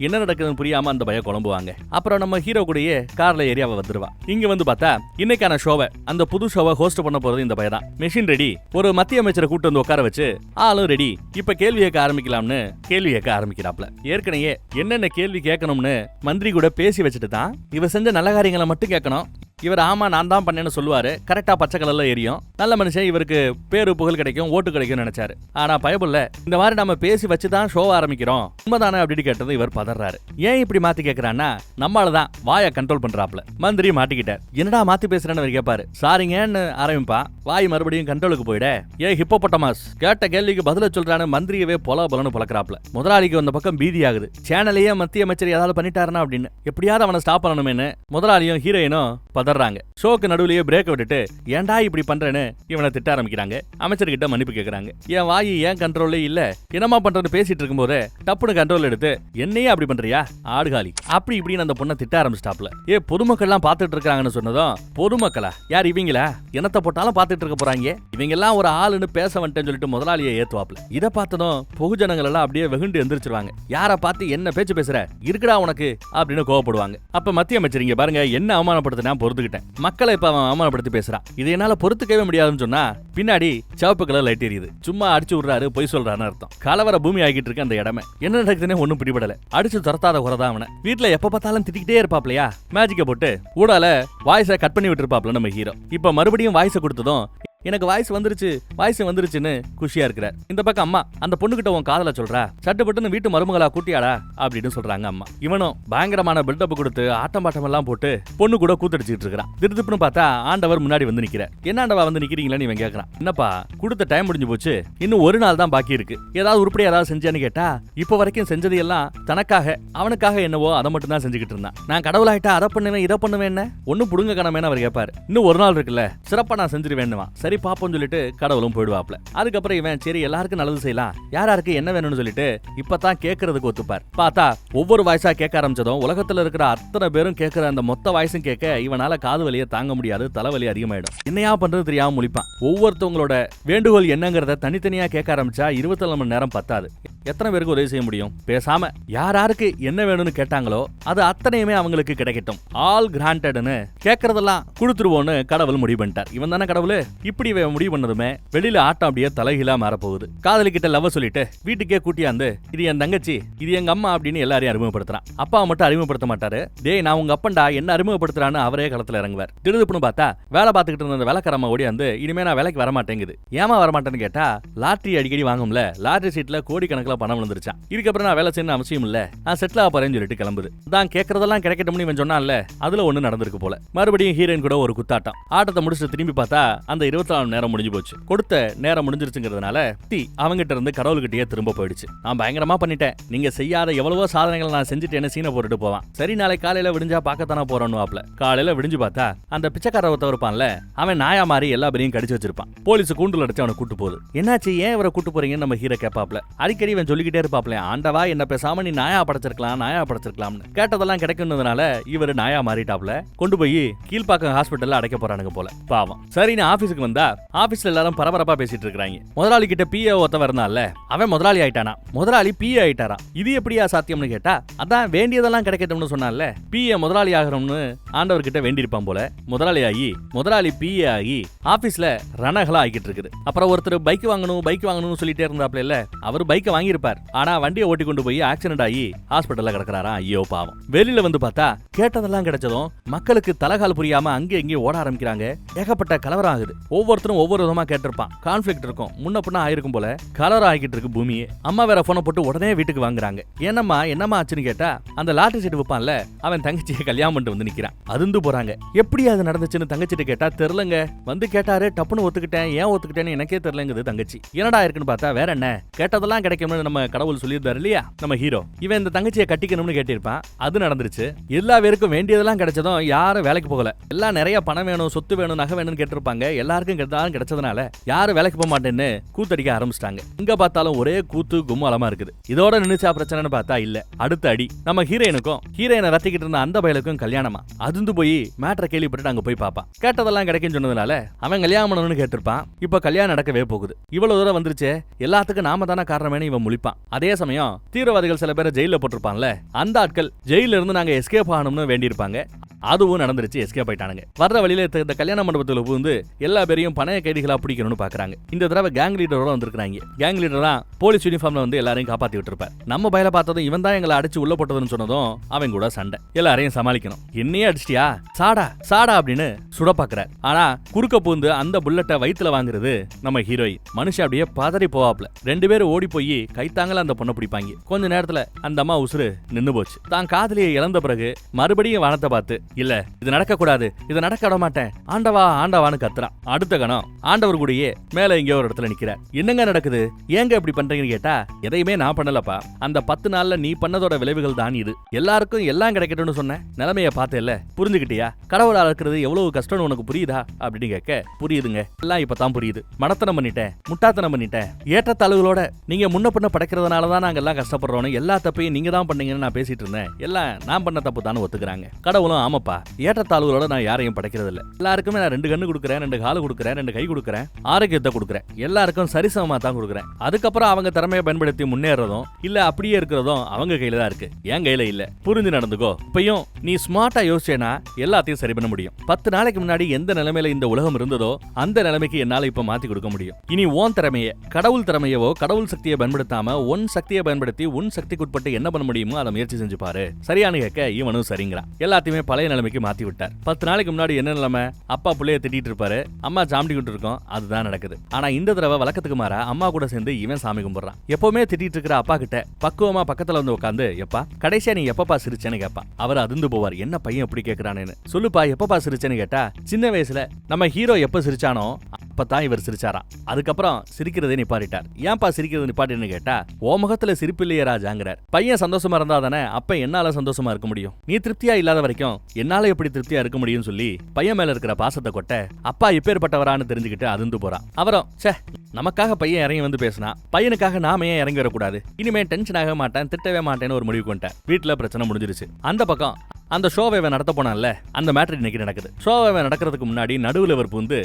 Speaker 1: என்ன நடக்குதுன்னு புரியாம அந்த பையன் குழம்புவாங்க. அப்புறம் நம்ம ஹீரோ கூடயே கார்ல ஏறி அவ வந்துருவா. இங்க வந்து பார்த்தா இன்னைக்கான ஷோவை அந்த புது ஷோவை ஹோஸ்ட் பண்ண போறது இந்த பையன் தான். மெஷின் ரெடி ஒரு மத்திய அமைச்சரை கூட்டு வந்து உட்கார வச்சு ஆளும் ரெடி இப்ப கேள்வி கேட்க ஆரம்பிக்கலாம்னு கேள்வி கேட்க ஆரம்பிக்கிறாப்ல. ஏற்கனவே என்னென்ன கேள்வி கேட்கணும்னு மந்திரி கூட பேசி வச்சுட்டு தான் இவ செஞ்ச நல்ல காரியங்களை மட்டும் கேட்கணும் இவர் ஆமா நான் தான் பண்ணேன்னு சொல்லுவாரு. கரெக்டா பச்சை கலர்ல எரியும். நல்ல மனுஷன் இவருக்கு பேரு புகழ் கிடைக்கும் ஓட்டு கிடைக்கும்னு நினைச்சாரு. ஆனா பயபுள்ள இந்த மாதிரி நம்ம பேசி வச்சு தான் ஷோ ஆரம்பிக்கிறோம். உண்மைதானே அப்படின்னு கேட்டது இவர் பதறாரு. ஏன் இப்படி மாத்தி கேக்குறான்னா நம்மால தான் வாயை கண்ட்ரோல் பண்றாப்ல மந்திரி மாட்டிக்கிட்டார். என்னடா மாத்தி பேசுறேன்னு அவர் கேட்பாரு சாரிங்கன்னு ஆரம்பிப்பான் வாய் மறுபடியும் கண்ட்ரோலுக்கு போயிட. ஏ ஹிப்போபட்டமாஸ் கேட்ட கேள்விக்கு பதில சொல்றான்னு மந்திரியவே பொல பொலன்னு பழக்கிறாப்ல முதலாளிக்கு வந்த பக்கம் பீதி ஆகுது. சேனலையே மத்திய அமைச்சர் ஏதாவது பண்ணிட்டாருனா அப்படின்னு எப்படியாவது அவனை ஸ்டாப் பண்ணணுமேனு முதலாளியும் ஹீரோயினும் பதறாங்க. ஷோக்கு நடுவுலயே பிரேக் விட்டுட்டு ஏன்டா இப்படி பண்றேன்னு? இவனை திட்ட ஆரம்பிக்கிறாங்க. அமைச்சர்கிட்ட மன்னிப்பு கேட்கறாங்க என் வாய் ஏன் கண்ட்ரோல்ல இல்ல? என்னமா பண்றது பேசிட்டு இருக்கும்போது டப்புனு கண்ட்ரோல் எடுத்து என்னையே அப்படி பண்றியா? ஆடுகாலி அப்படி இப்படின்னு அந்த பொண்ணை திட்ட ஆரம்பிச்சிட்டாப்ல. ஏ பொதுமக்கள் எல்லாம் பார்த்துட்டு இருக்காங்கன்னு சொன்னதும் பொதுமக்களா? யார் இவங்களா? என்னத்தை போட்டாலும் பாத்துட்டு இருக்க போறாங்க. இவங்க எல்லாம் ஒரு ஆளுன்னு பேச வந்துட்டேன்னு சொல்லிட்டு முதலாளியை ஏத்துவாப்ல. இதை பார்த்ததும் பொகுஜனங்கள் எல்லாம் அப்படியே வெகுண்டு எந்திரிச்சிருவாங்க. யாரை பார்த்து என்ன பேச்சு பேசுற? இருக்குடா உனக்கு அப்படின்னு கோவப்படுவாங்க. அப்ப மத்திய அமைச்சர் இங்க பாருங்க என்ன அவமானப்படுத்தினா? பொறுத்துக்கிட்டேன் மக்களை இப்ப அவன் அவமானப்படுத்தி பேசுறான் இது என்னால பொறுத்துக்கவே முடியாதுன்னு சொன்னா பின்னாடி சிவப்பு கலர் லைட் எரியுது. சும்மா அடிச்சு விடுறாரு பொய் சொல்றான்னு அர்த்தம். கலவர பூமி ஆகிட்டு இருக்கு அந்த இடமே. என்ன நடக்குதுன்னு ஒண்ணும் பிடிபடல. அடிச்சு துரத்தாத உரதான் அவனை. வீட்டுல எப்ப பார்த்தாலும் திட்டிக்கிட்டே இருப்பாப்லையா? மேஜிக்க போட்டு ஊடால வாய்ஸை கட் பண்ணி விட்டுருப்பாப்ல நம்ம ஹீரோ இப்ப மறுபடியும் வாய்ஸை கொடுத்ததும் எனக்கு வாய்ஸ் வந்துருச்சு வாய்ஸ் வந்துருச்சுன்னு குஷியா இருக்கிறார் இந்த பக்கம் அம்மா அந்த பொண்ணுகிட்ட உன் காதல சொல்றா. சட்டுப்பட்டுன்னு வீட்டு மருமகளா கூட்டியாடா அப்படின்னு சொல்றாங்க அம்மா. இவனும் பயங்கரமான பில்டப் கொடுத்து ஆட்டம் பாட்டம் எல்லாம் போட்டு பொண்ணு கூட கூத்தடிச்சிட்டு இருக்கிறான். திருதுப்புன்னு பார்த்தா ஆண்டவர் முன்னாடி வந்து நிக்கிறார். என்ன ஆண்டவா வந்து நிக்கிறீங்களா இவன் கேக்குறான். என்னப்பா கொடுத்த டைம் முடிஞ்சு போச்சு இன்னும் ஒரு நாள் தான் பாக்கி இருக்கு. ஏதாவது உருப்படி ஏதாவது செஞ்சான்னு கேட்டா இப்ப வரைக்கும் செஞ்சது எல்லாம் தனக்காக அவனுக்காக என்னவோ அதை மட்டும் தான் செஞ்சுக்கிட்டு இருந்தான். நான் கடவுளாயிட்டா அதை பண்ணுவேன் இதை பண்ணுவேன் ஒன்னும் புடுங்க கணமேனு அவர் கேட்பாரு இன்னும் ஒரு நாள் இருக்குல்ல சிறப்பா நான் செஞ்சிருவேன்னுவான். சரி பாப்போம்னு சொல்லிட்டு கடவுளும் போயிடுவாப்ல அதுக்கப்புறம் இவன் சரி எல்லாருக்கும் நல்லது செய்யலாம். யாராருக்கு என்ன வேணும்னு சொல்லிட்டு இப்பதான் கேட்கறதுக்கு ஒத்துப்பார். பார்த்தா ஒவ்வொரு வாய்ஸா கேட்க ஆரம்பிச்சதும் உலகத்துல இருக்கிற அத்தனை பேரும் கேட்கிற அந்த மொத்த வாய்ஸும் கேட்க இவனால காது வலியை தாங்க முடியாது தலைவலி அதிகமாயிடும். என்னையா பண்றது தெரியாம முழிப்பான். ஒவ்வொருத்தவங்களோட வேண்டுகோள் என்னங்கிறத தனித்தனியா கேட்க ஆரம்பிச்சா இருபத்தி மணி நேரம் பத்தாது. எத்தனை பேருக்கு உதவி செய்ய முடியும்? பேசாம யார் யாருக்கு என்ன வேணும்னு கேட்டாங்களோ அது அத்தனையுமே அவங்களுக்கு கிடைக்கட்டும். ஆல் கிராண்டட்னு கேட்கறதெல்லாம் கொடுத்துருவோன்னு கடவுள் முடிவு பண்ணிட்டார். இவன் தானே கடவுள்? இப்படி இவன் முடிவு பண்ணதுமே வெளியில ஆட்டம் அப்படியே தலைகீழா மாறப்போகுது. காதலிக்கிட்ட லவ் சொல்லிட்டு வீட்டுக்கே கூட்டியாந்து இது என் தங்கச்சி இது எங்க அம்மா அப்படின்னு எல்லாரையும் அறிமுகப்படுத்துறான். அப்பாவை மட்டும் அறிமுகப்படுத்த மாட்டாரு. டேய் நான் உங்க அப்பன்டா என்ன அறிமுகப்படுத்துறான்னு அவரே களத்துல இறங்குவார். திடுதுப்புன்னு பார்த்தா வேலை பார்த்துக்கிட்டு இருந்த அந்த வேலைக்காரம்மா ஓடியாந்து இனிமே நான் வேலைக்கு வர மாட்டேங்குது. ஏமா வர மாட்டேன்னு கேட்டா லாட்டரி அடிக்கடி வாங்கும்ல லாட்டரி சீட்ல கோடிக்கணக்கில் பணம் விழுந்துருச்சான் இதுக்கப்புறம் நான் வேலை செய்யணும் அவசியம் இல்ல. நான் செட்டில் ஆக போறேன்னு சொல்லிட்டு கிளம்புது. தான் கேட்கறதெல்லாம் கிடைக்கட்டும்னு இவன் சொன்னான்ல அதுல ஒண்ணு நடந்திருக்கு போல. மறுபடியும் ஹீரோயின் கூட ஒரு குத்தாட்டம். ஆட்டத்தை முடிச்சுட்டு திரும்பி பார்த்தா அந்த இருபத்தி நாலு நேரம் முடிஞ்சு போச்சு. கொடுத்த நேரம் முடிஞ்சிருச்சுங்கிறதுனால தி அவங்ககிட்ட இருந்து கடவுள்கிட்டயே திரும்ப போயிடுச்சு. நான் பயங்கரமா பண்ணிட்டேன். நீங்க செய்யாத எவ்வளவோ சாதனைகள் நான் செஞ்சுட்டேன்னு சீனை போட்டுட்டு போவான். சரி நாளை காலையில விடிஞ்சா பார்க்கத்தானே போறோன்னு வாப்ல காலையில விடிஞ்சு பார்த்தா அந்த பிச்சைக்கார ஒருத்தன் இருப்பான்ல அவன் நாயா மாதிரி எல்லா பேரையும் கடிச்சு வச்சிருப்பான். போலீஸ் கூண்டுல அடிச்சு அவனை கூட்டு போகுது. என்னாச்சு? ஏன் இவரை கூட்டு போறீங்கன்னு நம்ம ஹீரோ கேப்பாப்ல அடிக்கடி இவன் சொல்லிக்கிட்டே இருப்பாப்ல ஆண்டவா என்ன பேசாம நீ நாயா படைச்சிருக்கலாம் நாயா படைச்சிருக்கலாம்னு. கேட்டதெல்லாம் கிடைக்கும்னதுனால இவர் நாயா மாறிட்டாப்ல. கொண்டு போய் கீழ்ப்பாக்கம் ஹாஸ்பிட்டல்ல அடைக்க போறானுங்க போல. பாவம். சரின்னு ஆபீஸுக்கு வந்தா ஆபீஸ்ல எல்லாரும் பரபரப்பா பேசிட்டு இருக்காங்க முதலாளி கிட்ட பிஏ ஒருத்தவன் இருந்தான்ல அவன் முதலாளி ஆயிட்டானா? முதலாளி பிஏ ஆயிட்டாராம் இது எப்படியா சாத்தியம்னு கேட்டா அதான் வேண்டியதெல்லாம் கிடைக்கட்டும்னு சொன்னான்ல. பிஏ முதலாளி ஆகணும்னு ஆண்டவர் கிட்ட வேண்டியிருப்பான் போல. முதலாளி ஆகி முதலாளி பிஏ ஆகி ஆபீஸ்ல ரணகளா ஆகிட்டு இருக்குது. அப்புறம் ஒருத்தர் பைக் வாங்கணும் பைக் வாங்கணும்னு சொல்லிட்டே இருந்தாப்ல இல்ல அவர் பைக்கை வாங்கியிருப்பார். ஆனா வண்டியை ஓட்டி கொண்டு போய் ஆக்சிடென்ட் ஆகி ஹாஸ்பிட்டல்ல கிடக்குறாராம் ஐயோ பாவம். வெளியில வந்து பார்த்தா கேட்டதெல்லாம் கிடைச்சதும் மக்களுக்கு தலகால் புரியாம அங்கே இங்கே ஓட ஆரம்பிக்கிறாங்க. ஏகப்பட்ட கலவரம் ஆகுது. ஒவ்வொருத்தரும் ஒவ்வொரு விதமா கேட்டிருப்பான். கான்ஃபிளிக்ட் இருக்கும். முன்ன ஆயிருக்கும் போல கலர் ஆகிட்டு இருக்கு பூமியே. அம்மா வேற போனை போட்டு உடனே வீட்டுக்கு வாங்குறாங்க. என்னம்மா என்னம்மா ஆச்சுன்னு கேட்டா அந்த லாட்டரி சீட்டு விற்பான்ல அவன் தங்கச்சியை கல்யாணம் பண்ணிட்டு வந்து நிக்கிறான். அதிர்ந்து போறாங்க. எப்படி அது நடந்துச்சுன்னு தங்கச்சிட்ட கேட்டா தெரிலங்க வந்து கேட்டாரு டப்புன்னு ஒத்துக்கிட்டேன். ஏன் ஒத்துக்கிட்டேன்னு? எனக்கே தெரியலங்குது தங்கச்சி. என்னடா இருக்குன்னு பார்த்தா வேற என்ன? கேட்டதெல்லாம் கிடைக்கும்னு நம்ம கடவுள் சொல்லியிருந்தாரு இல்லையா? நம்ம ஹீரோ இவன் இந்த தங்கச்சியை கட்டிக்கணும்னு கேட்டிருப்பான். அது நடந்துருச்சு. எல்லா பேருக்கும் வேண்டியதெல்லாம் கிடைச்சதும் யாரும் வேலைக்கு போகல. எல்லாம் நிறைய பணம் வேணும் சொத்து வேணும் நகை வேணும்னு கேட்டிருப்பாங்க. எல்லாருக்கும் கிடைத்தாலும் கிடைச்சதுனால யாரும் வேலைக்கு போக மாட்டேன்னு கூத்தடிக்க ஆரம்பிச்சிட்டாங்க. இங்க பார்த்தாலும் ஒரே கூத்து கும்மாலமா இருக்குது. இதோட நினைச்சா பிரச்சனைன்னு பார்த்தா இல்ல. அடுத்த அடி நம்ம ஹீரோயினுக்கும் ஹீரோயினை ரத்திக்கிட்டு இருந்த அந்த பயலுக்கும் கல்யாணமா? அதுந்து போய் மேட்டரை கேள்விப்பட்டு அங்க போய் பார்ப்பான் கேட்டதெல்லாம் கிடைக்கும்னு சொன்னதுனால அவன் கல்யாணம் பண்ணணும்னு கேட்டிருப்பான். இப்ப கல்யாணம் நடக்கவே போகுது. இவ்வளவு தூரம் வந்துருச்சு எல்லாத்துக்கும் நாம தானே காரணமேனு இவன் முழிப்பான். அதே சமயம் தீவிரவாதிகள் சில பேரை ஜெயில போட்டிருப்பான்ல அந்த ஆட்கள் ஜெயில இருந்து நாங்க எஸ்கேப் ஆகணும்னு வேண்டியிருப்பாங்க. அதுவும் நடந்துருச்சு எஸ்கேப் ஆயிட்டானுங்க. வர்ற வழியில இந்த- இந்த கல்யாண மண்டபத்துல புகுந்து எல்லா பேரையும் மறுபடியும் பணைய கைதிகளா பிடிக்கணும்னு பாக்குறாங்க. இந்த தடவை கேங் லீடரோட வந்திருக்காங்க கேங் லீடரா போலீஸ் யூனிஃபார்ம்ல வந்து எல்லாரையும் காப்பாத்தி விட்டுருப்பார். நம்ம பயில பார்த்ததும் இவன் தான் எங்களை அடிச்சு உள்ள போட்டதுன்னு சொன்னதும் அவன் கூட சண்டை. எல்லாரையும் சமாளிக்கணும். என்னையே அடிச்சிட்டியா? சாடா சாடா அப்படின்னு சுட பாக்குறார் ஆனா குறுக்க பூந்து அந்த புல்லட்டை வயிற்றுல வாங்குறது நம்ம ஹீரோயின் மனுஷன் அப்படியே பதறி போவாப்ல ரெண்டு பேரும் ஓடி போய் கைத்தாங்கல அந்த பொண்ணை பிடிப்பாங்க. கொஞ்ச நேரத்துல அந்த அம்மா உசுறு நின்னு போச்சு. தான் காதலியை இழந்த பிறகு மறுபடியும் வானத்தை பார்த்து இல்ல இது நடக்க கூடாது இது நடக்க விட மாட்டேன். ஆண்டவா ஆண்டவான்னு கத்துறான். அடுத்த கணம் ஆண்டவர் கூடயே மேல எங்கேயோ ஒரு இடத்துல நிக்கிறார் என்னங்க நடக்குது? ஏங்க இப்படி பண்றீங்கன்னு கேட்டா எதையுமே நான் பண்ணலப்பா. அந்த பத்து நாள்ல நீ பண்ணதோட விளைவுகள் தான் இது. எல்லாருக்கும் எல்லாம் கிடைக்கட்டும்னு சொன்ன நிலைமைய பார்த்தேல்ல? புரிஞ்சுக்கிட்டியா? கடவுளா இருக்கிறது எவ்வளவு கஷ்டம்னு உனக்கு புரியுதா? அப்படின்னு கேட்க புரியுதுங்க. எல்லாம் இப்பதான் புரியுது. மடத்தனம் பண்ணிட்டேன் முட்டாத்தனம் பண்ணிட்டேன். ஏற்றத்தாழ்வுகளோட நீங்க முன்ன பின்ன படைக்கிறதுனால தான் நாங்க எல்லாம் கஷ்டப்படுறோம் எல்லா தப்பையும் நீங்க தான் பண்ணீங்கன்னு நான் பேசிட்டு இருந்தேன். எல்லாம் நான் பண்ண தப்பு தானே ஒத்துக்கிறாங்க. கடவுளும் ஆமாப்பா. ஏற்றத்தாழ்வுகளோட நான் யாரையும் படைக்கிறது இல்ல எல்லாருக்குமே நான் ரெண்டு கண்ணு கொடுக்குறேன் ரெண்டு காலு கொடுக்குறேன். ரெண்டு கை கொடுக்குறேன் ஆரோக்கியத்தை கொடுக்குறேன். எல்லாருக்கும் சரிசமமாக தான் கொடுக்குறேன். அதுக்கப்புறம் அவங்க திறமையை பயன்படுத்தி முன்னேறதும் இல்ல அப்படியே இருக்கிறதும் அவங்க கையில தான் இருக்கு. என் கையில இல்ல. புரிஞ்சு நடந்துக்கோ. இப்பயும் நீ ஸ்மார்ட்டா யோசிச்சேனா எல்லாத்தையும் சரி பண்ண முடியும். பத்து நாளைக்கு முன்னாடி எந்த நிலைமையில இந்த உலகம் இருந்ததோ அந்த நிலைமைக்கு என்னால இப்ப மாத்தி கொடுக்க முடியும். இனி ஓன் திறமைய கடவுள் திறமையவோ கடவுள் சக்தியை பயன்படுத்தாம உன் சக்தியை பயன்படுத்தி உன் சக்திக்குட்பட்டு என்ன பண்ண முடியுமோ அதை முயற்சி செஞ்சு பாரு. சரியானு கேட்க இவனும் சரிங்கிறான். எல்லாத்தையுமே பழைய நிலைமைக்கு மாத்தி விட்டார். பத்து நாளைக்கு முன்னாடி என்ன நிலைமை? அப்பா பிள்ளைய திட்டிட்டு இருப்பாரு. அம்மா சாமிடி இருக்கோம் அதுதான் நடக்குது. ஆனா இந்த தடவை வழக்கத்துக்கு மாறா அம்மா கூட சேர்ந்து இவன் சாமி கும்பிடுறான். எப்பவுமே திட்டிட்டு இருக்கிற அப்பா கிட்ட பக்குவமா பக்கத்துல வந்து உட்காந்து எப்பா கடைசியா நீ எப்பப்பா சிரிச்சேன்னு கேப்பா? அவர் அதிர்ந்து போவார். என்ன பையன் எப்படி கேக்குறானேன்னு? சொல்லுப்பா எப்பப்பா சிரிச்சேன்னு கேட்டா சின்ன வயசுல நம்ம ஹீரோ எப்ப சிரிச்சானோ அப்பதான் இவர் சிரிச்சாராம் அதுக்கப்புறம் சிரிக்கிறதே நிப்பாட்டிட்டார். ஏன்பா சிரிக்கிறது நிப்பாட்டின்னு கேட்டா ஓ முகத்துல சிரிப்பு இல்லையே ராஜாங்கிறார். பையன் சந்தோஷமா இருந்தா தானே அப்ப என்னால சந்தோஷமா இருக்க முடியும்? நீ திருப்தியா இல்லாத வரைக்கும் என்னால எப்படி திருப்தியா இருக்க முடியும்னு சொல்லி பையன் மேல இருக்கிற பாசத்தை கொட்ட அப்பா எப்பேற்பட்டவரான்னு தெரிஞ்சுக்கிட்டு அதிர்ந்து போறான் அவரும் ச்சே நமக்காக பையன் இறங்கி வந்து பேசினா பையனுக்காக நாம ஏன் இறங்கி வரக்கூடாது? இனிமே டென்ஷன் ஆக மாட்டேன் திட்டவே மாட்டேன்னு ஒரு முடிவு கொண்டேன் வீட்டுல பிரச்சனை முடிஞ்சிருச்சு. அந்த பக்கம் அந்த ஷோவை நடத்த போனான்ல அந்த மேட்ரு இன்னைக்கு நடக்குது. ஷோவை நடக்கிறதுக்கு முன்னாடி நடுவில் இவர் வந்து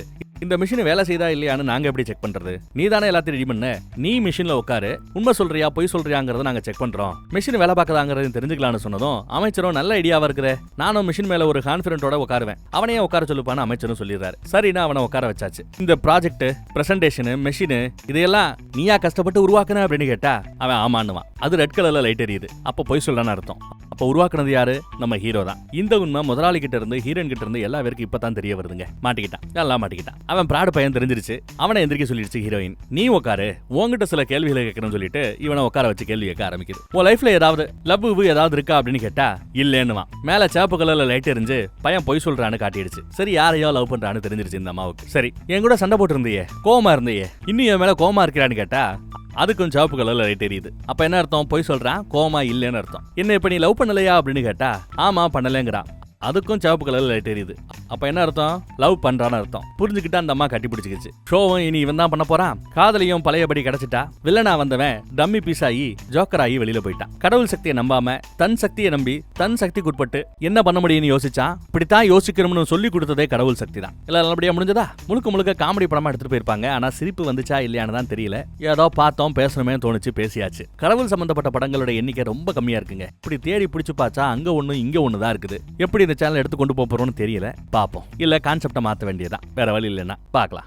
Speaker 1: இந்த மிஷின் வேலை செய்தா இல்லையான்னு நாங்க எப்படி செக் பண்றது? நீ தானே எல்லாத்தையும் ரெடி பண்ண? நீ மிஷின்ல உட்காரு உண்மை சொல்றியா பொய் சொல்றியாங்கிறத நாங்க செக் பண்றோம். மிஷின் வேலை பார்க்கதாங்கிறது தெரிஞ்சுக்கலாம்னு சொன்னதும் அமைச்சரும் நல்ல ஐடியாவா இருக்கிற. நானும் மிஷின் மேல ஒரு கான்பிடென்ட்டோட உட்காருவேன் அவனையே உட்கார சொல்லுப்பான்னு அமைச்சரும் சொல்லிடுறாரு. சரின்னு அவனை உட்கார வச்சாச்சு. இந்த ப்ராஜெக்ட் பிரசன்டேஷன் மிஷினு இதையெல்லாம் நீயா கஷ்டப்பட்டு உருவாக்குன அப்படின்னு கேட்டா அவன் ஆமான்னுவான். அது ரெட் கலர்ல லைட் எரியுது. அப்ப பொய் சொல்லலான்னு அர்த்தம். அப்ப உருவாக்குனது யாரு? நம்ம ஹீரோ தான். இந்த உண்மை முதலாளி கிட்ட இருந்து ஹீரோயின் கிட்ட இருந்து எல்லா பேருக்கும் இப்பதான் தெரிய வருதுங்க. மாட்டிக்கிட்டான். எல்லாம் மாட்டிக்கிட்டான். அவன் பிராடு பையன் தெரிஞ்சிருச்சு. அவனை எந்திரிக்க சொல்லிடுச்சு ஹீரோயின். நீ உட்காரு உங்ககிட்ட சில கேள்விகளை கேட்கணும்னு சொல்லிட்டு இவனை உட்கார வச்சு கேள்வி கேட்க ஆரம்பிக்குது. உன் லைஃப்ல ஏதாவது லவ் ஏதாவது இருக்கா? அப்படின்னு கேட்டா இல்லேன்னுவான். மேல சேப்பு கலர்ல லைட் எரிஞ்சு பையன் பொய் சொல்றான்னு காட்டிடுச்சு. சரி யாரையோ லவ் பண்றான்னு தெரிஞ்சிருச்சு இந்த அம்மாவுக்கு. சரி என் கூட சண்டை போட்டு இருந்தியே கோமா இருந்தியே. இன்னும் என் மேல கோமா இருக்கிறான்னு கேட்டா அதுக்கும் சிவப்பு கலர்ல லைட் எரியுது. அப்ப என்ன அர்த்தம்? பொய் சொல்றான் கோமா இல்லைன்னு அர்த்தம். என்ன இப்ப நீ லவ் பண்ணலையா? அப்படின்னு கேட்டா ஆமா பண்ணலங்கிறான். அதுக்கும் சிவப்பு கலர்ல லைட் எரியுது. அப்ப என்ன அர்த்தம்? லவ் பண்றான்னு அர்த்தம். புரிஞ்சுக்கிட்டு அந்த அம்மா கட்டி பிடிச்சிக்கிச்சு. ஷோவும் இனி இவன் தான் பண்ண போறான். காதலியும் பழையபடி கிடைச்சிட்டா. வில்லனா வந்தவன் டம்மி பீஸ் ஆகி ஜோக்கர் ஆகி வெளியில போயிட்டான். கடவுள் சக்தியை நம்பாம தன் சக்தியை நம்பி தன் சக்திக்குட்பட்டு என்ன பண்ண முடியும்னு யோசிச்சான்? இப்படித்தான் யோசிக்கணும்னு சொல்லி கொடுத்ததே கடவுள் சக்தி தான். இல்ல நல்லபடியா முடிஞ்சதா? முழுக்க முழுக்க காமெடி படமா எடுத்துட்டு போயிருப்பாங்க. ஆனா சிரிப்பு வந்துச்சா இல்லையான்னு தான் தெரியல. ஏதோ பார்த்தோம் பேசணுமே தோணுச்சு பேசியாச்சு. கடவுள் சம்பந்தப்பட்ட படங்களோட எண்ணிக்கை ரொம்ப கம்மியா இருக்குங்க. இப்படி தேடி பிடிச்சு பார்த்தா அங்க ஒண்ணு இங்க ஒண்ணு தான் இருக்குது. எப்படி இந்த சேனல் எடுத்து கொண்டு போப் போறோம்னு தெரியல. பாப்போம். இல்ல கான்செப்டை மாத்த வேண்டியதான் வேற வழி இல்லைன்னா பார்க்கலாம்.